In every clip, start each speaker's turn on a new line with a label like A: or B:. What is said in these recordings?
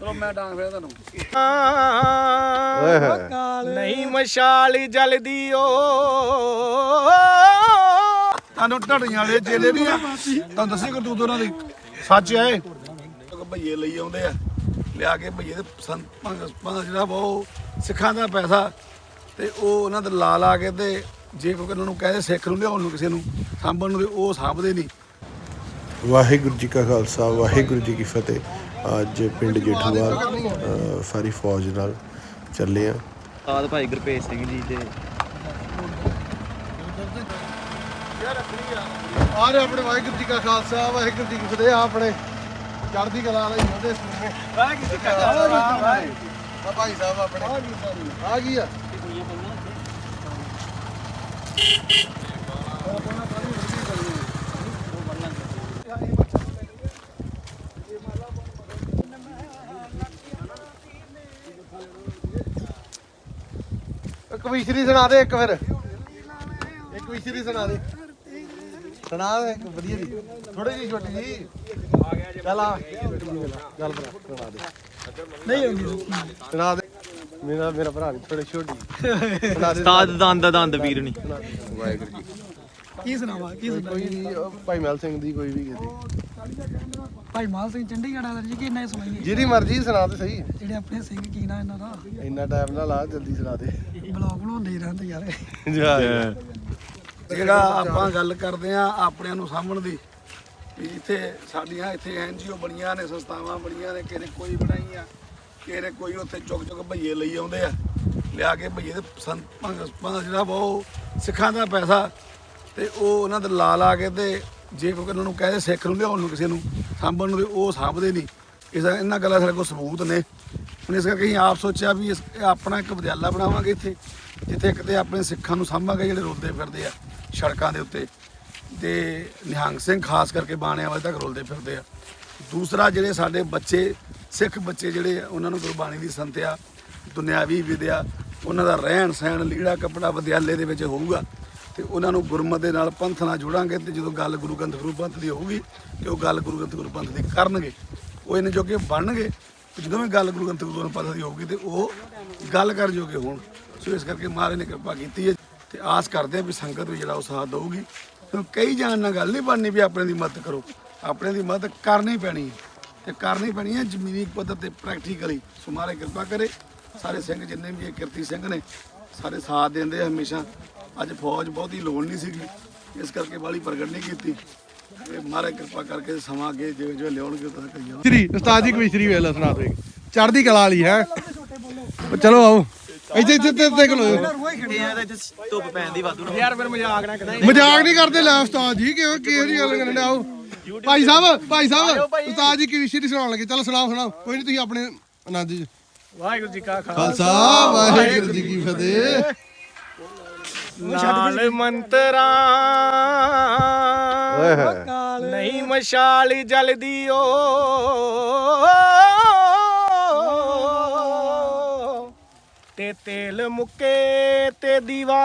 A: ਚਲੋ ਮੈਂ ਡਾਂਗ ਫੇਰ ਤੁਹਾਨੂੰ।
B: ਓਏ ਹੋਏ।
C: ਨਹੀਂ ਮਸ਼ਾਲ ਜਲਦੀ ਓ।
A: ਤੁਹਾਨੂੰ ਢੜੀਆਂ ਵਾਲੇ ਚੇਲੇ ਨਹੀਂ ਆ। ਤੁਹਾਨੂੰ ਦੱਸੀ ਕਰਤੂਤ ਉਹਨਾਂ ਦੀ। ਸੱਚ ਹੈ ਭਈਏ ਲਈ ਆਉਂਦੇ ਆ। ਲਿਆ ਕੇ ਭਈਏ ਦੇ ਸੰਤ ਪੰਜ ਜਿਹੜਾ ਵਾ ਉਹ ਸਿੱਖਾਂ ਦਾ ਪੈਸਾ। ਤੇ ਉਹ ਉਹਨਾਂ ਦੇ ਲਾ ਲਾ ਕੇ ਤੇ ਜੇ ਕੋਈ ਉਹਨਾਂ ਨੂੰ ਕਹੇ ਸਿੱਖ ਨੂੰ ਲਿਆਉਣ ਨੂੰ ਕਿਸੇ ਨੂੰ ਸਾਂਭਣ ਨੂੰ ਤੇ ਉਹ ਸਾਂਭਦੇ ਨਹੀਂ।
B: ਵਾਹਿਗੁਰੂ ਜੀ ਕਾ ਖਾਲਸਾ ਵਾਹਿਗੁਰੂ ਜੀ ਕੀ ਫਤਿਹ। ਅੱਜ ਪਿੰਡ ਜੇਠੂਵਾਲ ਸਾਰੀ ਫੌਜ ਨਾਲ ਚੱਲੇ ਆ।
D: ਆਦ ਭਾਈ ਗੁਰਪ੍ਰੀਤ ਸਿੰਘ ਜੀ ਤੇ
E: ਆਰੇ ਆਪਣੇ ਵਾਹਿਗੁਰੂ ਜੀ ਕਾ ਖਾਲਸਾ ਵਾਹਿਗੁਰੂ ਜੀ ਕੀ ਫਤਿਹ ਆ ਆਪਣੇ ਚੜ੍ਹਦੀ ਕਲਾ ਵਾਲੇ ਯੋਧੇ ਸੁਣੇ ਵਾਹਿਗੁਰੂ ਜੀ ਕਾ ਖਾਲਸਾ ਆ ਭਾਈ ਸਾਹਿਬ ਆਪਣੇ। ਆ ਗਈ ਆ ਵਿਸ਼ਰੀ ਸੁਣਾ ਦੇ ਇੱਕ ਫਿਰ। ਇੱਕ ਵਿਸ਼ਰੀ ਸੁਣਾ ਦੇ। ਸੁਣਾ ਦੇ ਇੱਕ ਵਧੀਆ ਜੀ। ਥੋੜੀ ਜਿਹੀ ਛੋਟੀ ਜੀ। ਚੱਲ ਆ। ਚੱਲ ਭਰਾ ਸੁਣਾ ਦੇ। ਨਹੀਂ ਹੁੰਦੀ ਸੁਣਾ ਦੇ। ਮੇਰਾ ਮੇਰਾ ਭਰਾ ਨਹੀਂ ਥੋੜੀ ਛੋਟੀ। ਸੁਣਾ ਦੇ।
D: ਉਸਤਾਦ ਦੰਦ ਦੰਦ ਵੀਰ ਨਹੀਂ
E: ਵਾਹਿਗੁਰੂ ਜੀ।
C: ਕੀ ਸੁਣਾਵਾ ਕੀ
E: ਕੋਈ ਵੀ ਭਾਈ ਮਹਿਲ ਸਿੰਘ ਦੀ ਕੋਈ ਵੀ ਕਿਸੇ
C: ਭਾਈ ਮਾਲ ਸਿੰਘ ਚੰਡੀਗੜ੍ਹ ਵਾਲਾ ਜੀ ਕਿ ਇੰਨਾ ਹੀ ਸੁਣਾਈਏ?
E: ਜਿਹਦੀ ਮਰਜ਼ੀ ਸੁਣਾ ਦੇ ਸਹੀ।
C: ਜਿਹੜੇ ਆਪਣੇ ਸਿੰਘ ਕੀ ਨਾ ਇਹਨਾਂ ਦਾ?
E: ਇੰਨਾ ਟਾਈਮ ਨਾ ਲਾ ਜਲਦੀ ਸੁਣਾ ਦੇ।
C: ਬਲੌਗ ਬਣਾਉਂਦੇ ਹੀ ਰਹਿੰਦੇ ਯਾਰ।
A: ਜਿਹੜਾ ਆਪਾਂ ਗੱਲ ਕਰਦੇ ਆ ਆਪਣਿਆਂ ਨੂੰ ਸਾਂਭਣ ਦੀ ਵੀ ਇੱਥੇ ਸਾਡੀਆਂ ਇੱਥੇ ਐਨਜੀਓ ਬਣੀਆਂ ਨੇ ਸੰਸਥਾਵਾਂ ਬਣੀਆਂ ਨੇ ਕਿਸੇ ਨੇ ਕੋਈ ਬਣਾਈਆਂ ਕਿਸੇ ਨੇ ਕੋਈ ਉੱਥੇ ਚੁੱਕ ਚੁੱਕ ਭਈਏ ਲਈ ਆਉਂਦੇ ਆ। ਲਿਆ ਕੇ ਭਈਏ ਦੇ ਸੰਤ ਪੰਜ ਜਿਹੜਾ ਵਾ ਉਹ ਸਿੱਖਾਂ ਦਾ ਪੈਸਾ ਤੇ ਉਹ ਉਹਨਾਂ ਦੇ ਲਾ ਲਾ ਕੇ ਤੇ ਜੇ ਕੋਈ ਉਹਨਾਂ ਨੂੰ ਕਹੇ ਸਿੱਖ ਨੂੰ ਲਿਆਉਣ ਨੂੰ ਕਿਸੇ ਨੂੰ, ਸਾਂਭਣ ਨੂੰ ਤੇ ਉਹ ਸਾਂਭਦੇ ਨਹੀਂ। ਇਸ ਇਹਨਾਂ ਗੱਲਾਂ ਸਾਡੇ ਕੋਲ ਸਬੂਤ ਨੇ। ਹੁਣ ਇਸ ਕਰਕੇ ਅਸੀਂ ਆਪ ਸੋਚਿਆ ਵੀ ਇਸ ਆਪਣਾ ਇੱਕ ਵਿਦਿਆਲਾ ਬਣਾਵਾਂਗੇ ਇੱਥੇ, ਜਿੱਥੇ ਕਿਤੇ ਆਪਣੇ ਸਿੱਖਾਂ ਨੂੰ ਸਾਂਭਾਂਗੇ ਜਿਹੜੇ ਰੁਲਦੇ ਫਿਰਦੇ ਆ ਸੜਕਾਂ ਦੇ ਉੱਤੇ। ਤੇ ਨਿਹੰਗ ਸਿੰਘ ਖਾਸ ਕਰਕੇ ਬਾਣਿਆਂ ਵਜੇ ਤੱਕ ਰੁਲਦੇ ਫਿਰਦੇ ਆ। ਦੂਸਰਾ ਜਿਹੜੇ ਸਾਡੇ ਬੱਚੇ, ਸਿੱਖ ਬੱਚੇ ਜਿਹੜੇ ਉਹਨਾਂ ਨੂੰ ਗੁਰਬਾਣੀ ਦੀ ਸੰਤਿਆ ਦੁਨਿਆਵੀ ਵਿਦਿਆ, ਉਹਨਾਂ ਦਾ ਰਹਿਣ ਸਹਿਣ ਲੀੜਾ ਕੱਪੜਾ ਵਿਦਿਆਲੇ ਦੇ ਵਿੱਚ ਹੋਊਗਾ। ਤੇ ਉਹਨਾਂ ਨੂੰ ਗੁਰਮਤ ਦੇ ਨਾਲ ਪੰਥ ਨਾਲ ਜੋੜਾਂਗੇ ਤੇ ਜਦੋਂ ਗੱਲ ਗੁਰੂ ਗ੍ਰੰਥ ਗੁਰੂ ਪੰਥ ਦੀ ਹੋਊਗੀ ਤੇ ਉਹ ਗੱਲ ਗੁਰੂ ਗ੍ਰੰਥ ਗੁਰੂ ਪੰਥ ਦੀ ਕਰਨਗੇ, ਉਹ ਇਹਨੇ ਜੋਗੇ ਬਣਨਗੇ, ਤੇ ਜਦੋਂ ਵੀ ਗੱਲ ਗੁਰੂ ਗ੍ਰੰਥ ਗੁਰੂ ਪੰਥ ਦੀ ਹੋਊਗੀ ਤੇ ਉਹ ਗੱਲ ਕਰ ਜੋਗੇ ਹੋਣ। ਸੋ ਇਸ ਕਰਕੇ ਮਹਾਰਾਜ ਨੇ ਕਿਰਪਾ ਕੀਤੀ ਹੈ ਤੇ ਆਸ ਕਰਦੇ ਆ ਵੀ ਸੰਗਤ ਵੀ ਜਿਹੜਾ ਉਹ ਸਾਥ ਦੇਊਗੀ। ਕਈ ਜਾਣ ਨਾਲ ਗੱਲ ਨਹੀਂ ਬਣਨੀ ਵੀ ਆਪਣੇ ਦੀ ਮਦਦ ਕਰੋ, ਆਪਣੇ ਦੀ ਮਦਦ ਕਰਨੀ ਪੈਣੀ ਹੈ। ਤੇ ਕਰਨੀ ਪੈਣੀ ਹੈ ਜ਼ਮੀਨੀ ਪੱਧਰ ਤੇ ਪ੍ਰੈਕਟੀਕਲੀ ਸੋ ਮਹਾਰਾਜ ਕਿਰਪਾ ਕਰੇ, ਸਾਰੇ ਸਿੰਘ ਜਿੰਨੇ ਵੀ ਇਹ ਕਿਰਤੀ ਸਿੰਘ ਨੇ, ਸਾਰੇ ਸਾਥ ਦਿੰਦੇ ਆ ਹਮੇਸ਼ਾ। ਅੱਜ ਫੌਜ ਬਹੁਤੀ ਲੋੜ ਨਹੀਂ ਸੀਗੀ। ਇਸ ਕਰਕੇ ਬਾਲੀ ਪ੍ਰਗਟ ਨਹੀਂ ਕੀਤੀ। ਤੇ ਮਹਾਰਾਜ ਕਿਰਪਾ ਕਰਕੇ ਸਮਾਂ ਅੱਗੇ ਜਿਵੇਂ ਜਿਵੇਂ ਲਿਆਉਣਗੇ ਤਾਂ ਕਹੀਓ
E: ਸ੍ਰੀ ਉਸਤਾਦ ਜੀ ਕਵਿਸ਼ਰੀ ਵੇਲਾ ਸੁਣਾ ਦੇ। ਚੜ੍ਹਦੀ ਕਲਾ ਵਾਲੀ ਹੈ। ਚਲੋ ਆਓ। ਇੱਥੇ ਇੱਥੇ ਤੇ ਦੇਖ ਲਓ।
D: ਧੁੱਪ ਪੈਣ ਦੀ ਵਾਧੂ
C: ਯਾਰ ਫਿਰ ਮਜ਼ਾਕ ਨਾ ਕਰਾਂ
E: ਮਜ਼ਾਕ ਨਹੀਂ ਕਰਦੇ ਲੈ ਉਸਤਾਦ ਜੀ ਕਿਉਂ ਕਿਹੋ ਜੀ ਗੱਲ ਕਰਨ ਆਓ ਭਾਈ ਸਾਹਿਬ ਭਾਈ ਸਾਹਿਬ ਉਸਤਾਦ ਜੀ ਕਵਿਸ਼ਰੀ ਸੁਣਾਉਣ ਲੱਗੇ। ਚਲੋ ਸੁਣਾਓ ਸੁਣਾਓ। ਕੋਈ ਨਹੀਂ ਤੁਸੀਂ ਆਪਣੇ ਆਨੰਦ ਜੀ।
C: ਵਾਹਿਗੁਰੂ ਜੀ ਕਾ
E: ਖਾਲਸਾ ਵਾਹਿਗੁਰੂ ਜੀ ਕੀ ਫਤਿਹ।
C: ਨਾਲ ਮੰਤਰਾਂ
B: ਓਏ ਹੋਏ।
C: ਨਹੀਂ ਮਸ਼ਾਲ ਜਲਦੀ ਓ। ਤੇ ਤੇਲ ਮੁੱਕੇ ਤੇ ਦੀਵਾ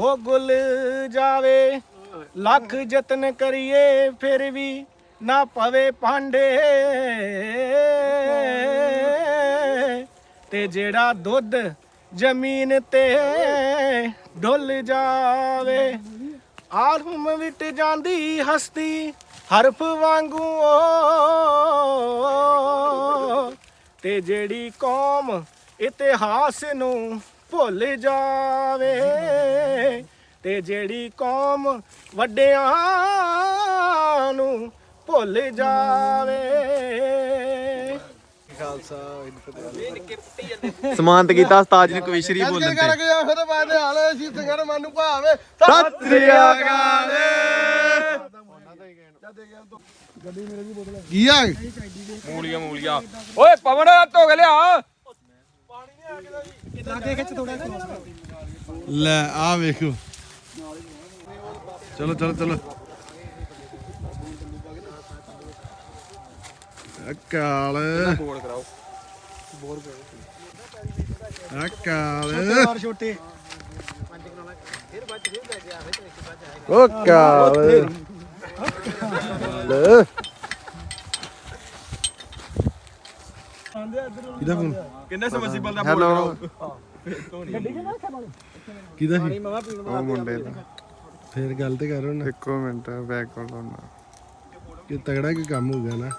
C: ਹੋ ਗੁੱਲ ਜਾਵੇ। ਲੱਖ ਯਤਨ ਕਰੀਏ ਫਿਰ ਵੀ ਨਾ ਪਵੇ ਭਾਂਡੇ। ਤੇ ਜਿਹੜਾ ਦੁੱਧ ਜ਼ਮੀਨ ਤੇ ਡੁੱਲ ਜਾਵੇ। ਆਲਮ ਵਿਟ ਜਾਂਦੀ ਹਸਤੀ ਹਰਫ ਵਾਂਗੂ ਓ। ਤੇ ਜਿਹੜੀ ਕੌਮ ਇਤਿਹਾਸ ਨੂੰ ਭੁੱਲ ਜਾਵੇ। ਤੇ ਜਿਹੜੀ ਕੌਮ ਵੱਡਿਆਂ ਨੂੰ ਭੁੱਲ ਜਾਵੇ।
D: ਸਮਾਨਤ ਕੀਤਾ ਉਸਤਾਦ ਜੀ ਨੇ ਕਵਿਸ਼ਰੀ ਬੋਲਣ
E: ਕਰ
D: ਤੇ
E: ਗਿਆ ਫਿਰ ਬਾਅਦ ਹਾਲੇ ਸੀ ਸੰਗਰ ਮਨ ਨੂੰ ਭਾਵੇ।
D: ਸਤਿ ਸ੍ਰੀ ਅਕਾਲ।
E: ਕੀ ਆ?
C: ਮੂਲੀਆਂ ਮੂਲੀਆਂ। ਓਏ ਪਵਨ ਧੋ ਲਿਆ। ਲਾਗੇ ਖਿੱਚ ਥੋੜਾ
E: ਲੈ ਆ ਵੇਖੋ ਚਲੋ ਚਲੋ ਚਲੋ। ਅਕਾਲ।
C: ਬੋਲ ਕਰਾਓ।
E: ਅਕਾਲ।
C: ਛੋਟੇ
B: ਓ ਕਾਲ ਲੈ
F: ਕਿਹਦਾ ਫੋਨ
G: ਕਿੰਨੇ ਸਮਸੀਬਲ ਦਾ
H: ਹੈਲੋ
F: ਕਿਹਦਾ ਸੀ?
H: ਉਹ ਮੁੰਡੇ ਦਾ।
F: ਫੇਰ ਗੱਲ ਤੇ ਕਰ ਹੁਣ
H: ਇੱਕੋ ਮਿੰਟ ਬੈਕ ਕਾਲ ਹੋਣਾ
F: ਕਿ ਤਗੜਾ ਕੋਈ ਕੰਮ ਹੋ ਗਿਆ ਨਾ।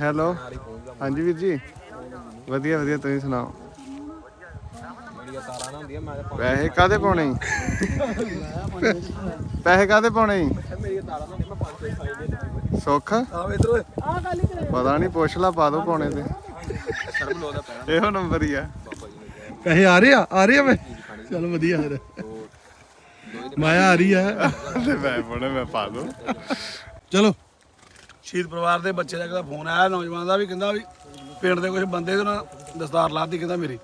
H: ਹੈਲੋ ਹਾਂਜੀ ਵੀਰ ਜੀ। ਵਧੀਆ ਵਧੀਆ ਤੁਸੀਂ ਸੁਣਾਓ? ਪੈਸੇ ਕਾਦੇ ਪਾਉਣੇ? ਪੈਸੇ ਕਾਦੇ ਪਾਉਣੇ? ਸੁੱਖ? ਪਤਾ ਨਹੀਂ ਪੁੱਛ ਲਾ ਪਾ ਦੋ ਪਾਉਣੇ ਤੇ। ਇਹੋ ਨੰਬਰ ਹੀ ਆ।
F: ਪੈਸੇ ਆ ਰਹੇ ਆ ਆ ਰਹੇ ਆ ਮੈਂ? ਚਲ ਵਧੀਆ ਫਿਰ। ਮਾਇਆ ਆ ਰਹੀ ਆ
H: ਤੇ ਮੈਂ ਪਾਉਣੇ ਮੈਂ ਪਾ ਦੋ।
F: ਚਲੋ।
A: ਸ਼ਹੀਦ ਪਰਿਵਾਰ ਦੇ ਬੱਚੇ ਦਾ ਕਿਹਦਾ ਫੋਨ ਆਇਆ ਨੌਜਵਾਨ ਦਾ ਵੀ ਕਹਿੰਦਾ ਵੀ ਪਿੰਡ ਦੇ ਕੁਝ ਬੰਦੇ ਦੇ ਨਾਲ ਦਸਤਾਰ ਲਾਤੀ ਕਹਿੰਦਾ ਮੇਰੀ।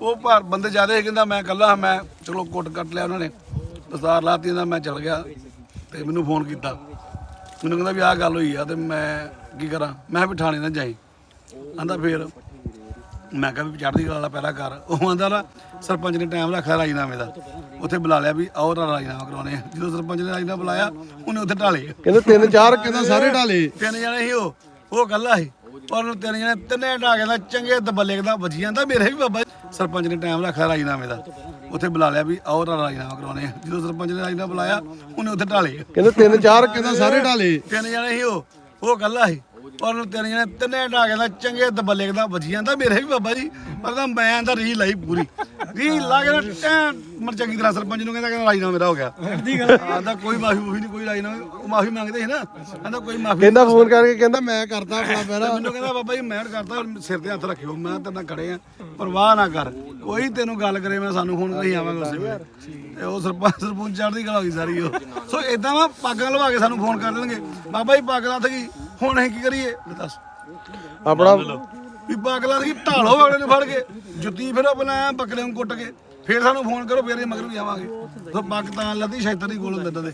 A: ਉਹ ਪਰ ਬੰਦੇ ਜ਼ਿਆਦਾ ਸੀ ਕਹਿੰਦਾ ਮੈਂ ਇਕੱਲਾ ਮੈਂ ਚਲੋ ਕੁੱਟ ਕੱਟ ਲਿਆ ਉਹਨਾਂ ਨੇ। ਦਸਤਾਰ ਲਾਤੀ ਕਹਿੰਦਾ ਮੈਂ ਚਲ ਗਿਆ। ਤੇ ਮੈਨੂੰ ਫੋਨ ਕੀਤਾ। ਮੈਨੂੰ ਕਹਿੰਦਾ ਵੀ ਆਹ ਗੱਲ ਹੋਈ ਆ ਤੇ ਮੈਂ ਕੀ ਕਰਾਂ? ਮੈਂ ਵੀ ਥਾਣੇ ਨਾ ਜਾਈ। ਆਂਦਾ ਫੇਰ ਮੈਂ ਕਿਹਾ ਵੀ ਚੜ੍ਹਦੀ ਕਲਾ ਪਹਿਲਾਂ ਕਰ ਉਹ ਆਂਦਾ ਨਾ ਸਰਪੰਚ ਨੇ ਟਾਈਮ ਰੱਖਿਆ ਰਾਜੀਨਾਮੇ ਦਾ। ਉੱਥੇ ਬੁਲਾ ਲਿਆ ਵੀ ਆਓ ਤਾਂ ਰਾਜੀਨਾਮਾ ਕਰਾਉਣੇ ਆ। ਜਦੋਂ ਸਰਪੰਚ ਨੇ ਰਾਜੀਨਾਮਾ ਬੁਲਾਇਆ ਉਹਨੇ ਉੱਥੇ ਢਾਲੇ।
F: ਕਹਿੰਦੇ ਤਿੰਨ ਚਾਰ ਕਹਿੰਦਾ ਸਾਰੇ ਢਾਲੇ?
A: ਤਿੰਨ ਜਣੇ ਸੀ ਉਹ। ਉਹ ਇਕੱਲਾ ਸੀ। ਔਰ ਤਿੰਨ ਜਣੇ ਤਿੰਨੇ ਢਾ ਕੇ ਦਾ ਚੰਗੇ ਦਬੱਲੇ ਦਾ ਵੱਜੀ ਜਾਂਦਾ ਮੇਰੇ ਵੀ ਬਾਬਾ। ਸਰਪੰਚ ਨੇ ਟਾਈਮ ਰੱਖਿਆ ਰਾਜੀਨਾਮੇ ਦਾ। ਉੱਥੇ ਬੁਲਾ ਲਿਆ ਵੀ ਆਓ ਤਾਂ ਰਾਜੀਨਾਮਾ ਕਰਾਉਣੇ ਆ। ਜਦੋਂ ਸਰਪੰਚ ਨੇ ਰਾਜੀਨਾਮਾ ਬੁਲਾਇਆ ਉਹਨੇ ਉੱਥੇ ਢਾਲੇ।
F: ਕਹਿੰਦੇ ਤਿੰਨ ਚਾਰ ਕਹਿੰਦਾ ਸਾਰੇ ਢਾਲੇ?
A: ਤਿੰਨ ਜਣੇ ਸੀ ਉਹ। ਉਹ ਇਕੱਲਾ ਸੀ। ਔਰ ਤਿੰਨ ਜਣੇ ਤਿੰਨੇ ਢਾ ਕੇ ਦਾ ਚੰਗੇ ਦਬੱਲੇ ਦਾ ਵੱਜੀ ਜਾਂਦਾ? ਮੇਰੇ ਵੀ ਬਾਬਾ ਜੀ। ਪਰ ਤਾਂ ਮੈਂ ਤਾਂ ਰੀ ਲਾਈ ਪੂਰੀ। ਰੀ ਲਾ ਕੇ ਟੈਂ ਮਰ ਚੰਗੀ ਤਰ੍ਹਾਂ ਸਰਪੰਚ ਨੂੰ ਕਹਿੰਦਾ ਕਹਿੰਦਾ ਰਾਜੀਨਾਮਾ ਮੇਰਾ ਹੋ ਗਿਆ। ਆਂਦਾ ਕੋਈ ਮਾਫੀ ਮੂਫੀ ਨਹੀਂ ਕੋਈ ਰਾਜੀਨਾਮਾ ਉਹ ਮਾਫੀ ਮੰਗਦੇ ਸੀ ਨਾ। ਕਹਿੰਦਾ ਕੋਈ ਮਾਫੀ
F: ਕਹਿੰਦਾ ਫੋਨ ਕਰਕੇ ਕਹਿੰਦਾ ਮੈਂ ਕਰਦਾ ਆਪਣਾ ਪਹਿਰਾ
A: ਮੈਨੂੰ ਕਹਿੰਦਾ ਬਾਬਾ ਜੀ ਮੈਂ ਕਰਦਾ। ਸਿਰ ਤੇ ਹੱਥ ਰੱਖਿਓ। ਮੈਂ ਤੇਰੇ ਨਾਲ ਖੜੇ ਆ। ਪਰਵਾਹ ਨਾ ਕਰ। ਕੋਈ ਤੈਨੂੰ ਗੱਲ ਕਰੇ ਮੈਂ ਸਾਨੂੰ ਫੋਨ ਕਰੀ ਆਵਾਂਗਾ ਉਸੇ ਵੇਲੇ। ਤੇ ਉਹ ਸਰਪੰਚ ਸਰਪੰਚ ਚੜ੍ਹਦੀ ਕਲਾ ਹੋਈ ਸਾਰੀ ਉਹ। ਸੋ ਇਦਾਂ ਵਾ ਪੱਗਾਂ ਲਵਾ ਕੇ ਸਾਨੂੰ ਫੋਨ ਕਰ ਦੇਣਗੇ। ਬਾਬਾ ਜੀ ਪੱਗ ਲੱਥ ਗਈ ਹੁਣ ਅਸੀਂ ਕੀ ਕਰੀਏ? ਲੈ ਦੱਸ।
F: ਆਪਣਾ
A: ਵੀ ਪੱਗ ਲੱਥ ਗਈ ਢਾਲੋ ਅਗਲੇ ਨੂੰ ਫੜ ਕੇ ਜੁੱਤੀ ਫਿਰ ਬਣਾਇਆ ਬੱਕਰੇ ਨੂੰ ਕੁੱਟ ਕੇ ਫਿਰ ਸਾਨੂੰ ਫੋਨ ਕਰੋ ਫਿਰ ਇਹ ਮਗਰ ਵੀ ਆਵਾਂਗੇ। ਤਾਂ ਲੱਦੀ ਸ਼ੈਤਰ ਦੀ ਕੋਲ ਇਹਨਾਂ ਦੇ।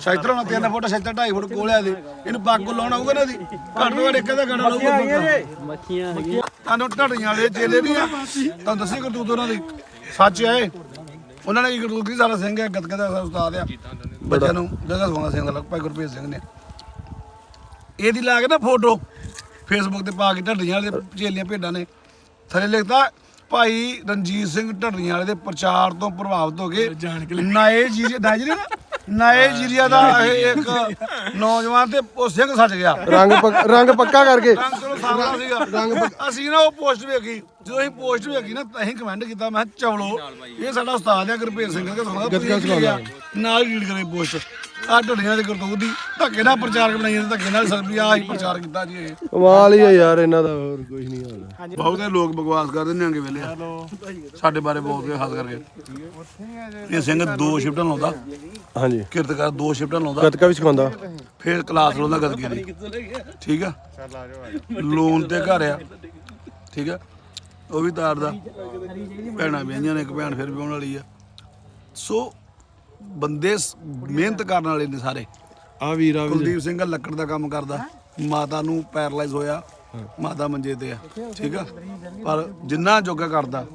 A: ਸ਼ੈਤਰ ਹੋਣਾ 3 ਫੁੱਟ ਸ਼ੈਤਰ 2.5 ਫੁੱਟ ਕੋਲ ਆ ਦੇ ਇਹਨੂੰ ਪੱਗ ਕੋ ਲਾਉਣਾ ਹੋਊਗਾ ਨਾ ਦੀ ਘੱਟ ਤੋਂ ਘੱਟ ਇੱਕ ਦਾ ਗੜਾ ਲਾਊਗਾ ਮੱਖੀਆਂ ਹੈਗੀਆਂ ਤੁਹਾਨੂੰ ਢੜੀਆਂ ਵਾਲੇ ਚੇਲੇ ਨਹੀਂ ਆ। ਤੁਹਾਨੂੰ ਦੱਸੀ ਕਰਤੂਤ ਉਹਨਾਂ ਦੀ। ਸੱਚ ਹੈ। ਉਹਨਾਂ ਨੇ ਕੀ ਕਰਤੂਤ ਕੀ ਸਾਰਾ ਸਿੰਘ ਹੈ ਗੱਤਕੇ ਦਾ ਉਸਤਾਦ ਆ। ਬੱਚਿਆਂ ਨੂੰ ਜਗ੍ਹਾ ਸੋਨਾ ਸਿੰਘ ਦਾ ਲੱਗ ਭਾਈ ਗੁਰਪ੍ਰੀਤ ਸਿੰਘ ਨੇ। ਇਹਦੀ ਲਾ ਕੇ ਨਾ ਫੋਟੋ ਫੇਸਬੁੱਕ ਤੇ ਪਾ ਕੇ ਢੱਡੀਆਂ ਵਾਲੇ ਦੇ ਚੇਲੀਆਂ ਭੇਡਾਂ ਨੇ। ਥੱਲੇ ਲਿਖਦਾ ਭਾਈ ਰਣਜੀਤ ਸਿੰਘ ਢੱਡੀਆਂ ਵਾਲੇ ਦੇ ਪ੍ਰਚਾਰ ਤੋਂ ਪ੍ਰਭਾਵਿਤ ਹੋ ਕੇ ਨਾਈਜੀਰੀਆ ਨਾਈਜੀਰੀਆ ਨਾ ਨਾਈਜੀਰੀਆ ਦਾ ਇਹ ਇੱਕ ਨੌਜਵਾਨ ਤੇ ਉਹ ਸਿੰਘ ਸੱਜ ਗਿਆ।
F: ਰੰਗ ਪੱਕ- ਰੰਗ ਪੱਕਾ ਕਰਕੇ।
A: ਰੰਗ ਚਲੋ ਸਾਰਾ ਸੀਗਾ ਅਸੀਂ ਨਾ ਉਹ ਪੋਸਟ ਵੇਖੀ। ਜਦੋਂ ਅਸੀਂ ਪੋਸਟ ਵੇਖੀ ਨਾ ਤਾਂ ਅਸੀਂ ਕਮੈਂਟ ਕੀਤਾ ਮੈਂ ਕਿਹਾ ਚਵਲੋ ਇਹ ਸਾਡਾ ਉਸਤਾਦ ਆ ਗੁਰਪ੍ਰੀਤ ਸਿੰਘ ਦਾ
F: ਗੱਤਕਾ ਸਿਖਾਉਂਦਾ।
A: ਨਾਲ ਰੀਡ ਕਰੇ ਪੋਸਟ ਆ ਢੱਡੀਆਂ ਦੇ ਕਰਤੂਤ ਦੀ ਧੱਕੇ ਨਾਲ ਪ੍ਰਚਾਰ ਬਣਾਈ ਜਾਂਦੇ ਧੱਕੇ ਨਾਲ ਸਰਬੀ ਆ ਹੀ ਪ੍ਰਚਾਰ ਕੀਤਾ ਜੀ ਇਹ।
F: ਕਮਾਲ ਹੀ ਆ ਯਾਰ ਇਹਨਾਂ ਦਾ ਹੋਰ ਕੁਝ ਨਹੀਂ ਹਾਲ
A: ਬਹੁਤੇ ਲੋਕ ਬਕਵਾਸ ਕਰਦੇ ਨੇ ਅੰਗੇ ਵੇਲੇ। ਸਾਡੇ ਬਾਰੇ ਬਹੁਤ ਖਾਸ ਕਰਕੇ। ਇਹ ਸਿੰਘ ਦੋ ਸ਼ਿਫਟਾਂ ਲਾਉਂਦਾ।
F: ਹਾਂਜੀ।
A: ਕਿਰਤ ਕਰ ਦੋ ਸ਼ਿਫਟਾਂ ਲਾਉਂਦਾ।
F: ਗੱਤਕਾ ਵੀ ਸਿਖਾਉਂਦਾ।
A: ਫਿਰ ਕਲਾਸ ਲਾਉਂਦਾ ਗੱਤਕੇ ਦੀ ਠੀਕ ਆ? ਲੋਨ ਤੇ ਘਰ ਆ। ਠੀਕ ਆ? ਉਹ ਵੀ ਤਾਰਦਾ ਭੈਣਾਂ ਵਿਆਹੀਆਂ ਨੇ ਇੱਕ ਭੈਣ ਫਿਰ ਵਿਆਹਣ ਵਾਲੀ ਆ। ਸੋ ਬੰਦੇ ਸ- ਮਿਹਨਤ ਕਰਨ ਵਾਲੇ ਨੇ ਸਾਰੇ।
F: ਆ ਵੀਰ ਆ ਵੀ
A: ਕੁਲਦੀਪ ਸਿੰਘ ਲੱਕੜ ਦਾ ਕੰਮ ਕਰਦਾ। ਮਾਤਾ ਨੂੰ ਪੈਰਲਾਈਜ਼ ਹੋਇਆ। ਮਾਤਾ ਮੰਜੇ ਤੇ ਆ। ਠੀਕ ਆ? ਪਰ ਜਿੰਨਾ ਜੋਗਾ ਕਰਦਾ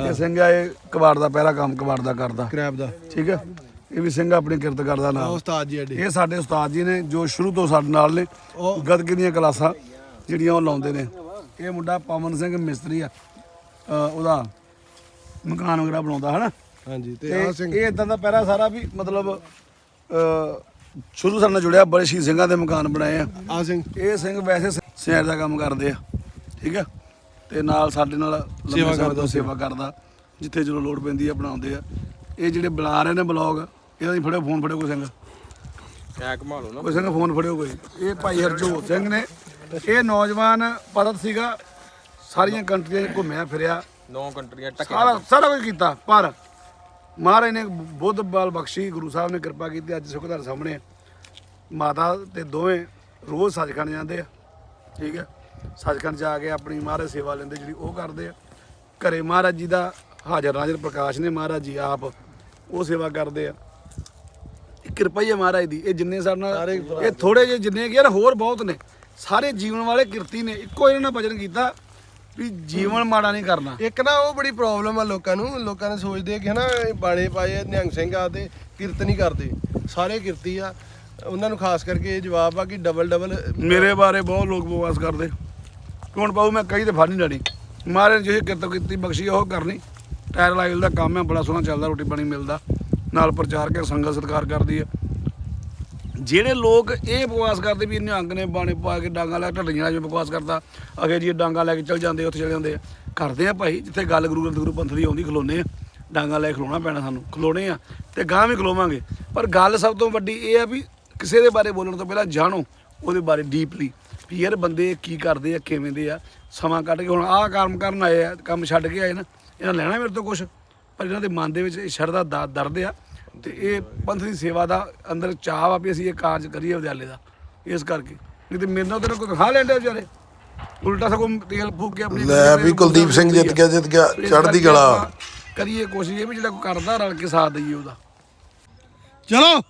A: ਇਹ ਸਿੰਘ ਆ ਇਹ ਕਬਾੜ ਦਾ ਪਹਿਲਾ ਕੰਮ ਕਬਾੜ ਦਾ ਕਰਦਾ।
F: ਕ੍ਰੈਬ ਦਾ।
A: ਠੀਕ ਆ? ਇਹ ਵੀ ਸਿੰਘ ਆਪਣੀ ਕਿਰਤ ਕਰਦਾ
F: ਆ
A: ਨਾਲ
F: ਉਸਤਾਦ ਜੀ ਅੱਡੇ
A: ਇਹ ਸਾਡੇ ਉਸਤਾਦ ਜੀ ਨੇ ਜੋ ਸ਼ੁਰੂ ਤੋਂ ਸਾਡੇ ਨਾਲ ਨੇ। ਗੱਤਕੇ ਦੀਆਂ ਕਲਾਸਾਂ ਜਿਹੜੀਆਂ ਉਹ ਲਾਉਂਦੇ ਨੇ। ਇਹ ਮੁੰਡਾ ਪਵਨ ਸਿੰਘ ਮਿਸਤਰੀ ਆ ਉਹਦਾ ਮਕਾਨ ਵਗੈਰਾ ਬਣਾਉਂਦਾ ਹਨਾ?
F: ਹਾਂਜੀ ਤੇ
A: ਤੇ
F: ਆ ਸਿੰਘ।
A: ਇਹ ਇਦਾਂ ਦਾ ਪਹਿਰਾ ਸਾਰਾ ਵੀ ਮਤਲਬ ਸ਼ੁਰੂ ਸਾਡੇ ਨਾਲ ਜੁੜਿਆ ਬੜੇ ਸ਼ਹੀਦ ਸਿੰਘਾਂ ਦੇ ਮਕਾਨ ਬਣਾਏ ਆ।
F: ਆ ਸਿੰਘ।
A: ਇਹ ਸਿੰਘ ਵੈਸੇ ਸ਼ਹਿਰ ਦਾ ਕੰਮ ਕਰਦੇ ਆ ਠੀਕ ਆ? ਤੇ ਨਾਲ ਸਾਡੇ ਨਾਲ ਲੰਬੇ
F: ਸੇਵਾ
A: ਸਮੇਂ ਤੋਂ ਸੇਵਾ ਕਰਦਾ ਜਿੱਥੇ ਜਦੋਂ ਲੋੜ ਪੈਂਦੀ ਆ ਬਣਾਉਂਦੇ ਆ। ਇਹ ਜਿਹੜੇ ਬੁਲਾ ਰਹੇ ਨੇ ਬਲੌਗ ਇਹਨਾਂ ਦੀ ਫੜਿਓ ਫੋਨ ਫੜਿਓ ਕੋਈ ਸਿੰਘ।
G: ਐ ਘਮਾ ਲਓ ਨਾ।
A: ਕੋਈ ਸਿੰਘ ਫੋਨ ਫੜਿਓ ਕੋਈ। ਇਹ ਭਾਈ ਹਰਜੋਤ ਸਿੰਘ ਨੇ ਇਹ ਨੌਜਵਾਨ ਪਰਤ ਸੀਗਾ ਸਾਰੀਆਂ ਕੰਟਰੀਆਂ 'ਚ ਘੁੰਮਿਆ ਫਿਰਿਆ।
G: ਨੌ ਕੰਟਰੀਆਂ ਟੱਕੇ
A: ਸਾਰਾ ਸਾਰਾ ਕੁਝ ਕੀਤਾ ਪਰ ਮਹਾਰਾਜ ਨੇ ਬੁੱਧ ਬਲ ਬਖਸ਼ੀ ਗੁਰੂ ਸਾਹਿਬ ਨੇ ਕਿਰਪਾ ਕੀਤੀ ਅੱਜ ਸੁਖਦਾਰ ਸਾਹਮਣੇ। ਮਾਤਾ ਤੇ ਦੋਵੇਂ ਰੋਜ਼ ਸੱਚਖੰਡ ਜਾਂਦੇ ਆ ਠੀਕ ਹੈ? ਸੱਚਖੰਡ ਜਾ ਕੇ ਆਪਣੀ ਮਹਾਰਾਜ ਸੇਵਾ ਲੈਂਦੇ ਜਿਹੜੀ ਉਹ ਕਰਦੇ ਆ। ਘਰੇ ਮਹਾਰਾਜ ਜੀ ਦਾ ਹਾਜ਼ਰ ਨਾਜ਼ਰ ਪ੍ਰਕਾਸ਼ ਨੇ ਮਹਾਰਾਜ ਜੀ ਆਪ ਉਹ ਸੇਵਾ ਕਰਦੇ ਆ। ਇਹ ਕਿਰਪਾ ਹੀ ਹੈ ਮਹਾਰਾਜ ਦੀ ਇਹ ਜਿੰਨੇ ਸਾਡੇ ਨਾਲ ਇਹ ਥੋੜੇ ਜਿਹੇ ਜਿੰਨੇ ਕਿ ਯਾਰ ਹੋਰ ਬਹੁਤ ਨੇ। ਸਾਰੇ ਜੀਵਨ ਵਾਲੇ ਕਿਰਤੀ ਨੇ ਇੱਕੋ ਇਹਨਾਂ ਨੇ ਭਜਨ ਕੀਤਾ ਵੀ ਜੀਵਨ ਮਾੜਾ ਨਹੀਂ ਕਰਨਾ।
F: ਇੱਕ ਨਾ ਉਹ ਬੜੀ ਪ੍ਰੋਬਲਮ ਆ ਲੋਕਾਂ ਨੂੰ ਲੋਕਾਂ ਨੇ ਸੋਚਦੇ ਆ ਕਿ ਹਨਾ ਇਹ ਬਾਣੇ ਪਾਏ ਆ, ਨਿਹੰਗ ਸਿੰਘ ਆ ਤੇ ਕਿਰਤ ਨਹੀਂ ਕਰਦੇ। ਸਾਰੇ ਕਿਰਤੀ ਆ ਉਹਨਾਂ ਨੂੰ ਖਾਸ ਕਰਕੇ ਇਹ ਜਵਾਬ ਆ ਕਿ ਡਬਲ ਡਬਲ
A: ਮੇਰੇ ਬਾਰੇ ਬਹੁਤ ਲੋਕ ਬਕਵਾਸ ਕਰਦੇ। ਹੁਣ ਪਾਉ ਮੈਂ ਕਹੀ ਤੇ ਫੜ ਨਹੀਂ ਲੈਣੀ ਮਾਰੇ ਜਿਹੇ ਕਿਰਤ ਕੀਤੀ ਬਖਸ਼ੀ ਆ ਉਹ ਕਰਨੀ। ਟਾਇਰ ਲਾਈਲ ਦਾ ਕੰਮ ਹੈ ਬੜਾ ਸੋਹਣਾ ਚੱਲਦਾ ਰੋਟੀ ਪਾਣੀ ਮਿਲਦਾ। ਨਾਲ ਪ੍ਰਚਾਰ ਕੇ ਸੰਗਤ ਸਤਿਕਾਰ ਕਰਦੀ ਹੈ ਜਿਹੜੇ ਲੋਕ ਇਹ ਬਕਵਾਸ ਕਰਦੇ ਵੀ ਨਿਹੰਗ ਨੇ, ਬਾਣੇ ਪਾ ਕੇ ਡਾਂਗਾ ਲੈ ਢੱਡੀਆਂ ਜਿਵੇਂ ਬਕਵਾਸ ਕਰਦਾ ਅਗੇ ਜੀ ਡਾਂਗਾ ਲੈ ਕੇ ਚੱਲ ਜਾਂਦੇ, ਉੱਥੇ ਚਲੇ ਜਾਂਦੇ ਆ। ਕਰਦੇ ਆ ਭਾਈ, ਜਿੱਥੇ ਗੱਲ ਗੁਰੂ ਗ੍ਰੰਥ ਗੁਰੂ ਪੰਥ ਦੀ ਆਉਂਦੀ, ਖਲੋਨੇ ਆ। ਡਾਂਗਾ ਲੈ ਕੇ ਖਲੋਣਾ ਪੈਣਾ ਸਾਨੂੰ, ਖਲੋਣੇ ਆ ਤੇ ਗਾਂ ਵੀ ਖਲੋਵਾਂਗੇ। ਪਰ ਗੱਲ ਸਭ ਤੋਂ ਵੱਡੀ ਇਹ ਆ ਵੀ ਕਿਸੇ ਦੇ ਬਾਰੇ ਬੋਲਣ ਤੋਂ ਪਹਿਲਾਂ ਜਾਣੋ, ਉਹਦੇ ਬਾਰੇ ਡੀਪਲੀ ਵੀ ਯਾਰ ਬੰਦੇ ਕੀ ਕਰਦੇ ਆ, ਕਿਵੇਂ ਦੇ ਆ, ਸਮਾਂ ਕੱਢ ਕੇ ਹੁਣ ਆਹ ਕੰਮ ਕਰਨ ਆਏ ਆ, ਕੰਮ ਛੱਡ ਕੇ ਆਏ ਨਾ, ਇਹਨਾਂ ਲੈਣਾ ਮੇਰੇ ਤੋਂ ਕੁਝ ਪਰ ਇਹਨਾਂ ਦੇ ਮਨ ਦੇ ਵਿੱਚ ਇਹ ਸ਼ਰਧਾ ਦਾ ਦਰਦ ਆ। ਤੇ ਇਹ ਪੰਥ ਦੀ ਸੇਵਾ ਦਾ ਅੰਦਰ ਚਾਹ ਆ ਵੀ ਅਸੀਂ ਇਹ ਕਾਰਜ ਕਰੀਏ ਵਿਦਿਆਲੇ ਦਾ ਇਸ ਕਰਕੇ। ਨਹੀਂ ਤੇ ਮੇਰੇ ਨਾਲ ਤਾਂ ਕੋਈ ਖਾ ਲੈਂਦੇ ਵਿਚਾਰੇ। ਉਲਟਾ ਸਗੋਂ ਤੇਲ ਫੂਕ ਕੇ ਆਪਣੀ
E: ਲੈ ਵੀ ਕੁਲਦੀਪ ਸਿੰਘ ਜਿੱਤ ਗਿਆ ਜਿੱਤ ਗਿਆ ਚੜ੍ਹਦੀ
A: ਆਪਾਂ ਕਰੀਏ ਕੋਸ਼ਿਸ਼ ਇਹ ਵੀ ਜਿਹੜਾ ਕੋਈ ਕਰਦਾ ਰਲ ਕੇ ਸਾਥ ਦਈਏ ਉਹਦਾ।
F: ਚਲੋ।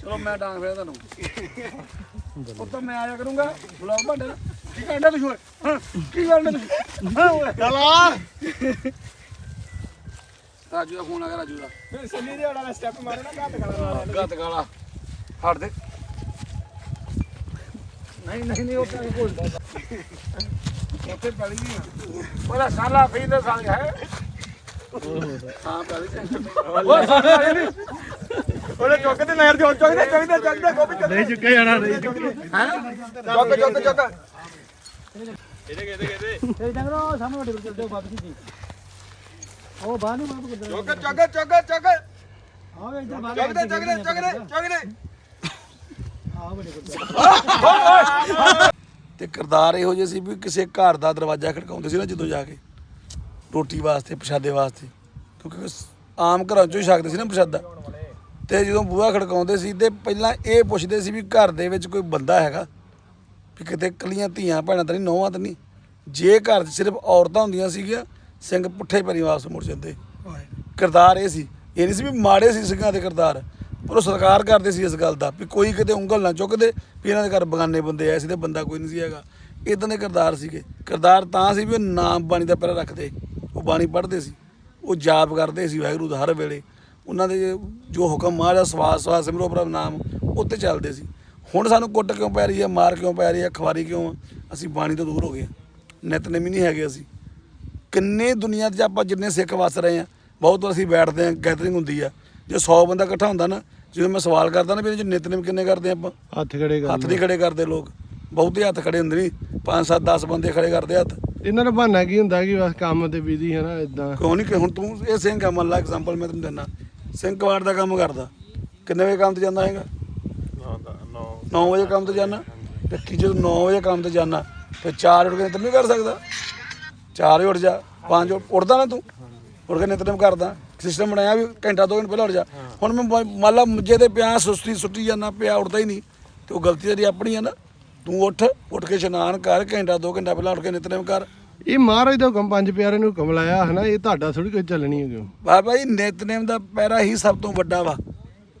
A: ਚਲੋ ਮੈਂ ਡਾਂਗ ਫੇਰ ਤੁਹਾਨੂੰ। ਉਹ ਤਾਂ ਮੈਂ ਆਇਆ ਕਰੂੰਗਾ ਬਲੌਗ ਬੰਦੇ ਕੀ ਕਰਨਾ ਤੁਸੀਂ ਓਏ? ਹਾਂ ਕੀ ਕਰਨਾ ਤੁਸੀਂ? ਹਾਂ ਓਏ।
F: ਚਲਾ
A: ਰਾਜੂ ਦਾ ਫੋਨ ਆ ਗਿਆ ਰਾਜੂ ਦਾ।
G: ਫਿਰ ਸੰਨੀ ਦੇ ਵਾਲਾ ਸਟੈਪ ਮਾਰੇ ਨਾ ਘੱਟ ਕਰਾ
A: ਗੱਤ ਗਾਲਾ। ਹਟ ਦੇ। ਨਹੀਂ ਨਹੀਂ ਨਹੀਂ ਉਹ ਤਾਂ ਬੋਲਦਾ ਉੱਥੇ ਪੈਲੀ ਨਹੀਂ ਉਹਦਾ ਸਾਲਾ ਫੀ ਦਾ ਸੰਗ ਹੈ। ਹਾਂ ਪੈਲੀ ਤੇ। ਉਹ ਸਾਲਾ ਨਹੀਂ
G: ਉਹਨੇ ਚੁੱਕ ਤੇ ਨਹਿਰ ਚੁੱਕ ਦੇ ਚੁੱਕ ਦੇ ਚੁੱਕ ਦੇ ਗੋਪੀ ਚੱਲ
F: ਨਹੀਂ ਚੁੱਕਿਆ ਜਾਣਾ ਨਹੀਂ
G: ਚੁੱਕ ਚੁੱਕ ਚੁੱਕ। ਚੁੱਕ ਚੁੱਕ ਚੁੱਕ ਚੁੱਕ। ਚੁੱਕ ਦੇ ਚੁੱਕ ਦੇ ਚੁੱਕ ਦੇ। ਚੁੱਕ ਦੇ
A: ਤੇ ਕਿਰਦਾਰ ਇਹੋ ਜਿਹੇ ਸੀ ਵੀ ਕਿਸੇ ਘਰ ਦਾ ਦਰਵਾਜ਼ਾ ਖੜਕਾਉਂਦੇ ਸੀ ਨਾ ਜਦੋਂ ਜਾ ਕੇ ਰੋਟੀ ਵਾਸਤੇ ਪ੍ਰਸ਼ਾਦੇ ਵਾਸਤੇ। ਕਿਉਂਕਿ ਆਮ ਘਰਾਂ ਚੋਂ ਹੀ ਛਕਦੇ ਸੀ ਨਾ ਪ੍ਰਸ਼ਾਦਾ। ਤੇ ਜਦੋਂ ਬੂਹਾ ਖੜਕਾਉਂਦੇ ਸੀ ਤੇ ਪਹਿਲਾਂ ਇਹ ਪੁੱਛਦੇ ਸੀ ਵੀ ਘਰ ਦੇ ਵਿੱਚ ਕੋਈ ਬੰਦਾ ਹੈਗਾ? ਵੀ ਕਿਤੇ ਕੱਲੀਆਂ ਧੀਆਂ ਭੈਣਾਂ ਤਾਂ ਨਹੀਂ, ਨੌਵਾਂ ਤਾਂ ਨਹੀਂ। ਜੇ ਘਰ 'ਚ ਸਿਰਫ ਔਰਤਾਂ ਹੁੰਦੀਆਂ ਸੀਗੀਆਂ, ਸਿੰਘ ਪੁੱਠੇ ਪੈਰੀ ਵਾਪਸ ਮੁੜ ਜਾਂਦੇ। ਕਿਰਦਾਰ ਇਹ ਸੀ, ਇਹ ਨਹੀਂ ਸੀ ਵੀ ਮਾੜੇ ਸੀ ਸਿੰਘਾਂ ਦੇ ਕਿਰਦਾਰ, ਪਰ ਉਹ ਸਤਿਕਾਰ ਕਰਦੇ ਸੀ ਇਸ ਗੱਲ ਦਾ, ਵੀ ਕੋਈ ਕਿਤੇ ਉਂਗਲ ਨਾ ਚੁੱਕਦੇ ਵੀ ਇਹਨਾਂ ਦੇ ਘਰ ਬਗਾਨੇ ਬੰਦੇ ਆਏ ਸੀ ਤੇ ਬੰਦਾ ਕੋਈ ਨਹੀਂ ਸੀ ਹੈਗਾ। ਇਦਾਂ ਦੇ ਕਿਰਦਾਰ ਸੀਗੇ। ਕਿਰਦਾਰ ਤਾਂ ਸੀ ਵੀ ਉਹ ਨਾਮ ਬਾਣੀ ਦਾ ਪਹਿਰਾ ਰੱਖਦੇ, ਉਹ ਬਾਣੀ ਪੜ੍ਹਦੇ ਸੀ, ਉਹ ਜਾਪ ਕਰਦੇ ਸੀ ਵਾਹਿਗੁਰੂ ਦਾ ਹਰ ਵੇਲੇ। ਉਹਨਾਂ ਦੇ ਜੋ ਹੁਕਮ ਮਹਾਰਾਜ ਸਵਾਸ ਸਵਾਸ ਸਿਮਰੋ ਪ੍ਰਭ ਨਾਮ ਉੱਤੇ ਚੱਲਦੇ ਸੀ। ਹੁਣ ਸਾਨੂੰ ਕੁੱਟ ਕਿਉਂ ਪੈ ਰਹੀ ਹੈ ਮਾਰ ਕਿਉਂ ਪੈ ਰਹੀ ਹੈ ਖਵਾਰੀ ਕਿਉਂ ਆ? ਅਸੀਂ ਬਾਣੀ ਤੋਂ ਦੂਰ ਹੋ ਗਏ ਹਾਂ। ਨਿਤਨੇਮੀ ਨਹੀਂ ਹੈਗੇ ਅਸੀਂ। ਕਿੰਨੇ ਦੁਨੀਆ 'ਚ ਆਪਾਂ ਜਿੰਨੇ ਸਿੱਖ ਵਸ ਰਹੇ ਆ ਬਹੁਤ ਵਾਰ ਅਸੀਂ ਬੈਠਦੇ ਆ ਗੈਦਰਿੰਗ ਹੁੰਦੀ ਆ। ਜੇ 100 ਬੰਦਾ ਇਕੱਠਾ ਹੁੰਦਾ ਨਾ ਜਦੋਂ ਮੈਂ ਸਵਾਲ ਕਰਦਾ ਨਾ ਵੀ ਇਹਦੇ 'ਚ ਨਿਤਨੇਮ ਕਿੰਨੇ ਕਰਦੇ ਆਪਾਂ?
F: ਹੱਥ ਖੜੇ ਕਰ
A: ਹੱਥ ਨਹੀਂ ਖੜੇ ਕਰਦੇ ਲੋਕ। ਬਹੁਤੇ ਹੱਥ ਖੜੇ ਹੁੰਦੇ ਨਹੀਂ। 5 7 10 ਬੰਦੇ ਖੜੇ ਕਰਦੇ ਹੱਥ।
F: ਇਹਨਾਂ ਦਾ ਬਹਾਨਾ ਕੀ ਹੁੰਦਾ ਕਿ ਬਸ ਕੰਮ ਤੇ ਬਿਜ਼ੀ ਹੈ ਨਾ ਇਦਾਂ
A: ਕਿਉਂ ਨਹੀਂ ਕਿ ਹੁਣ ਤੂੰ ਇਹ ਸਿੰਘ ਆ ਮੰਨ ਲਾ ਐਗਜ਼ਾਮਪਲ ਮੈਂ ਤੈਨੂੰ ਦਿੰਦਾ। ਸਿੰਘ ਕਵਾੜ ਦਾ ਕੰਮ ਕਰਦਾ। ਕਿੰਨੇ ਵਜੇ ਕੰਮ ਤੇ ਜਾਂਦਾ ਹੈਗਾ? 9 ਵਜੇ ਕੰਮ ਤੇ ਜਾਣਾ ਤੇ ਕੀ ਜਦੋਂ 9 ਵਜੇ ਕੰਮ ਤੇ ਜਾਣਾ ਤੇ 4 ਉੱਠ ਕੇ ਨਿਤਨੇਮ ਕਰ ਸਕਦਾ। 4 ਵਜੇ ਉੱਠ ਜਾ 5 ਉੱਠਦਾ ਨਾ ਤੂੰ ਉੱਠ ਕੇ ਨਿਤਨੇਮ ਕਰਦਾ। ਸਿਸਟਮ ਬਣਾਇਆ ਵੀ ਘੰਟਾ 2 ਘੰਟੇ ਪਹਿਲਾਂ ਉੱਠ ਜਾ। ਹੁਣ ਮੈਂ ਮ- ਮੰਨ ਲਾ ਮੁੱਜੇ ਤੇ ਪਿਆ ਸੁਸਤੀ ਸੁੱਟੀ ਜਾਂਦਾ ਪਿਆ ਉੱਠਦਾ ਹੀ ਨਹੀਂ ਤੇ ਉਹ ਗਲਤੀ ਤੇਰੀ ਆਪਣੀ ਆ ਨਾ। ਤੂੰ ਉੱਠ ਉੱਠ ਕੇ ਇਸ਼ਨਾਨ ਕਰ ਘੰਟਾ 2 ਘੰਟਾ ਪਹਿਲਾਂ ਉੱਠ ਕੇ ਨਿਤਨੇਮ ਕਰ।
F: ਇਹ ਮਹਾਰਾਜ ਦਾ ਹੁਕਮ ਪੰਜ ਪਿਆਰੇ ਨੂੰ ਹੁਕਮ ਲਾਇਆ ਹਨਾ ਇਹ ਤੁਹਾਡਾ ਥੋੜੀ ਕੋਈ ਚੱਲਣੀ ਹੈ ਕਿਉਂ
A: ਬਾਬਾ ਜੀ ਨਿਤਨੇਮ ਦਾ ਪੈਰਾ ਹੀ ਸਭ ਤੋਂ ਵੱਡਾ ਵਾ।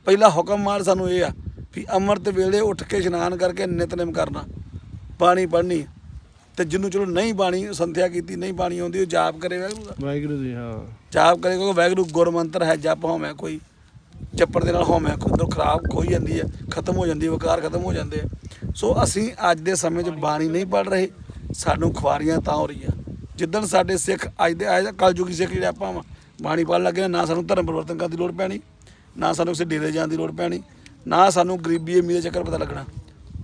A: ਪਹਿਲਾ ਹੁਕਮ ਮਾਰ ਸਾਨੂੰ ਇਹ ਆ ਵੀ ਅੰਮ੍ਰਿਤ ਵੇਲੇ ਉੱਠ ਕੇ ਇਸ਼ਨਾਨ ਕਰਕੇ ਨਿਤਨੇਮ ਕਰਨਾ ਬਾਣੀ ਪੜ੍ਹਨੀ ਤੇ ਜਿਹਨੂੰ ਚਲੋ ਨਹੀਂ ਬਾਣੀ ਸੰਥਿਆ ਕੀਤੀ ਨਹੀਂ ਬਾਣੀ ਆਉਂਦੀ ਉਹ ਜਾਪ ਕਰੇ ਵਾਹਿਗੁਰੂ ਦਾ।
F: ਵਾਹਿਗੁਰੂ ਜੀ ਹਾਂ।
A: ਜਾਪ ਕਰੇ ਕਿਉਂਕਿ ਵਾਹਿਗੁਰੂ ਗੁਰਮੰਤਰ ਹੈ ਜਪ ਹੋਵੇਂ ਕੋਈ ਚੱਪੜ ਦੇ ਨਾਲ ਹੋਵੇਂ ਕੋਈ ਖਰਾਬ ਖੋਈ ਜਾਂਦੀ ਹੈ ਖਤਮ ਹੋ ਜਾਂਦੀ ਹੈ ਵਕਾਰ ਖਤਮ ਹੋ ਜਾਂਦੇ ਆ ਸੋ ਅਸੀਂ ਅੱਜ ਦੇ ਸਮੇਂ 'ਚ ਬਾਣੀ ਨਹੀਂ ਪੜ ਰਹੇ ਸਾਨੂੰ ਖੁਆਰੀਆਂ ਤਾਂ ਹੋ ਰਹੀਆਂ। ਜਿੱਦਣ ਸਾਡੇ ਸਿੱਖ ਅੱਜ ਦੇ ਅੱਜ ਕਲਯੁਗੀ ਸਿੱਖ ਜਿਹੜੇ ਆਪਾਂ ਬਾਣੀ ਪੜ੍ਹਨ ਲੱਗੇ ਨਾ ਸਾਨੂੰ ਧਰਮ ਪਰਿਵਰਤਨ ਕਰਨ ਦੀ ਲੋੜ ਪੈਣੀ ਨਾ ਸਾਨੂੰ ਕਿਸੇ ਡੇਰੇ ਜਾਣ ਦੀ ਲੋੜ ਪੈਣੀ ਨਾ ਸਾਨੂੰ ਗਰੀਬੀ ਅਮੀਰ ਦੇ ਚੱਕਰ ਪਤਾ ਲੱਗਣਾ।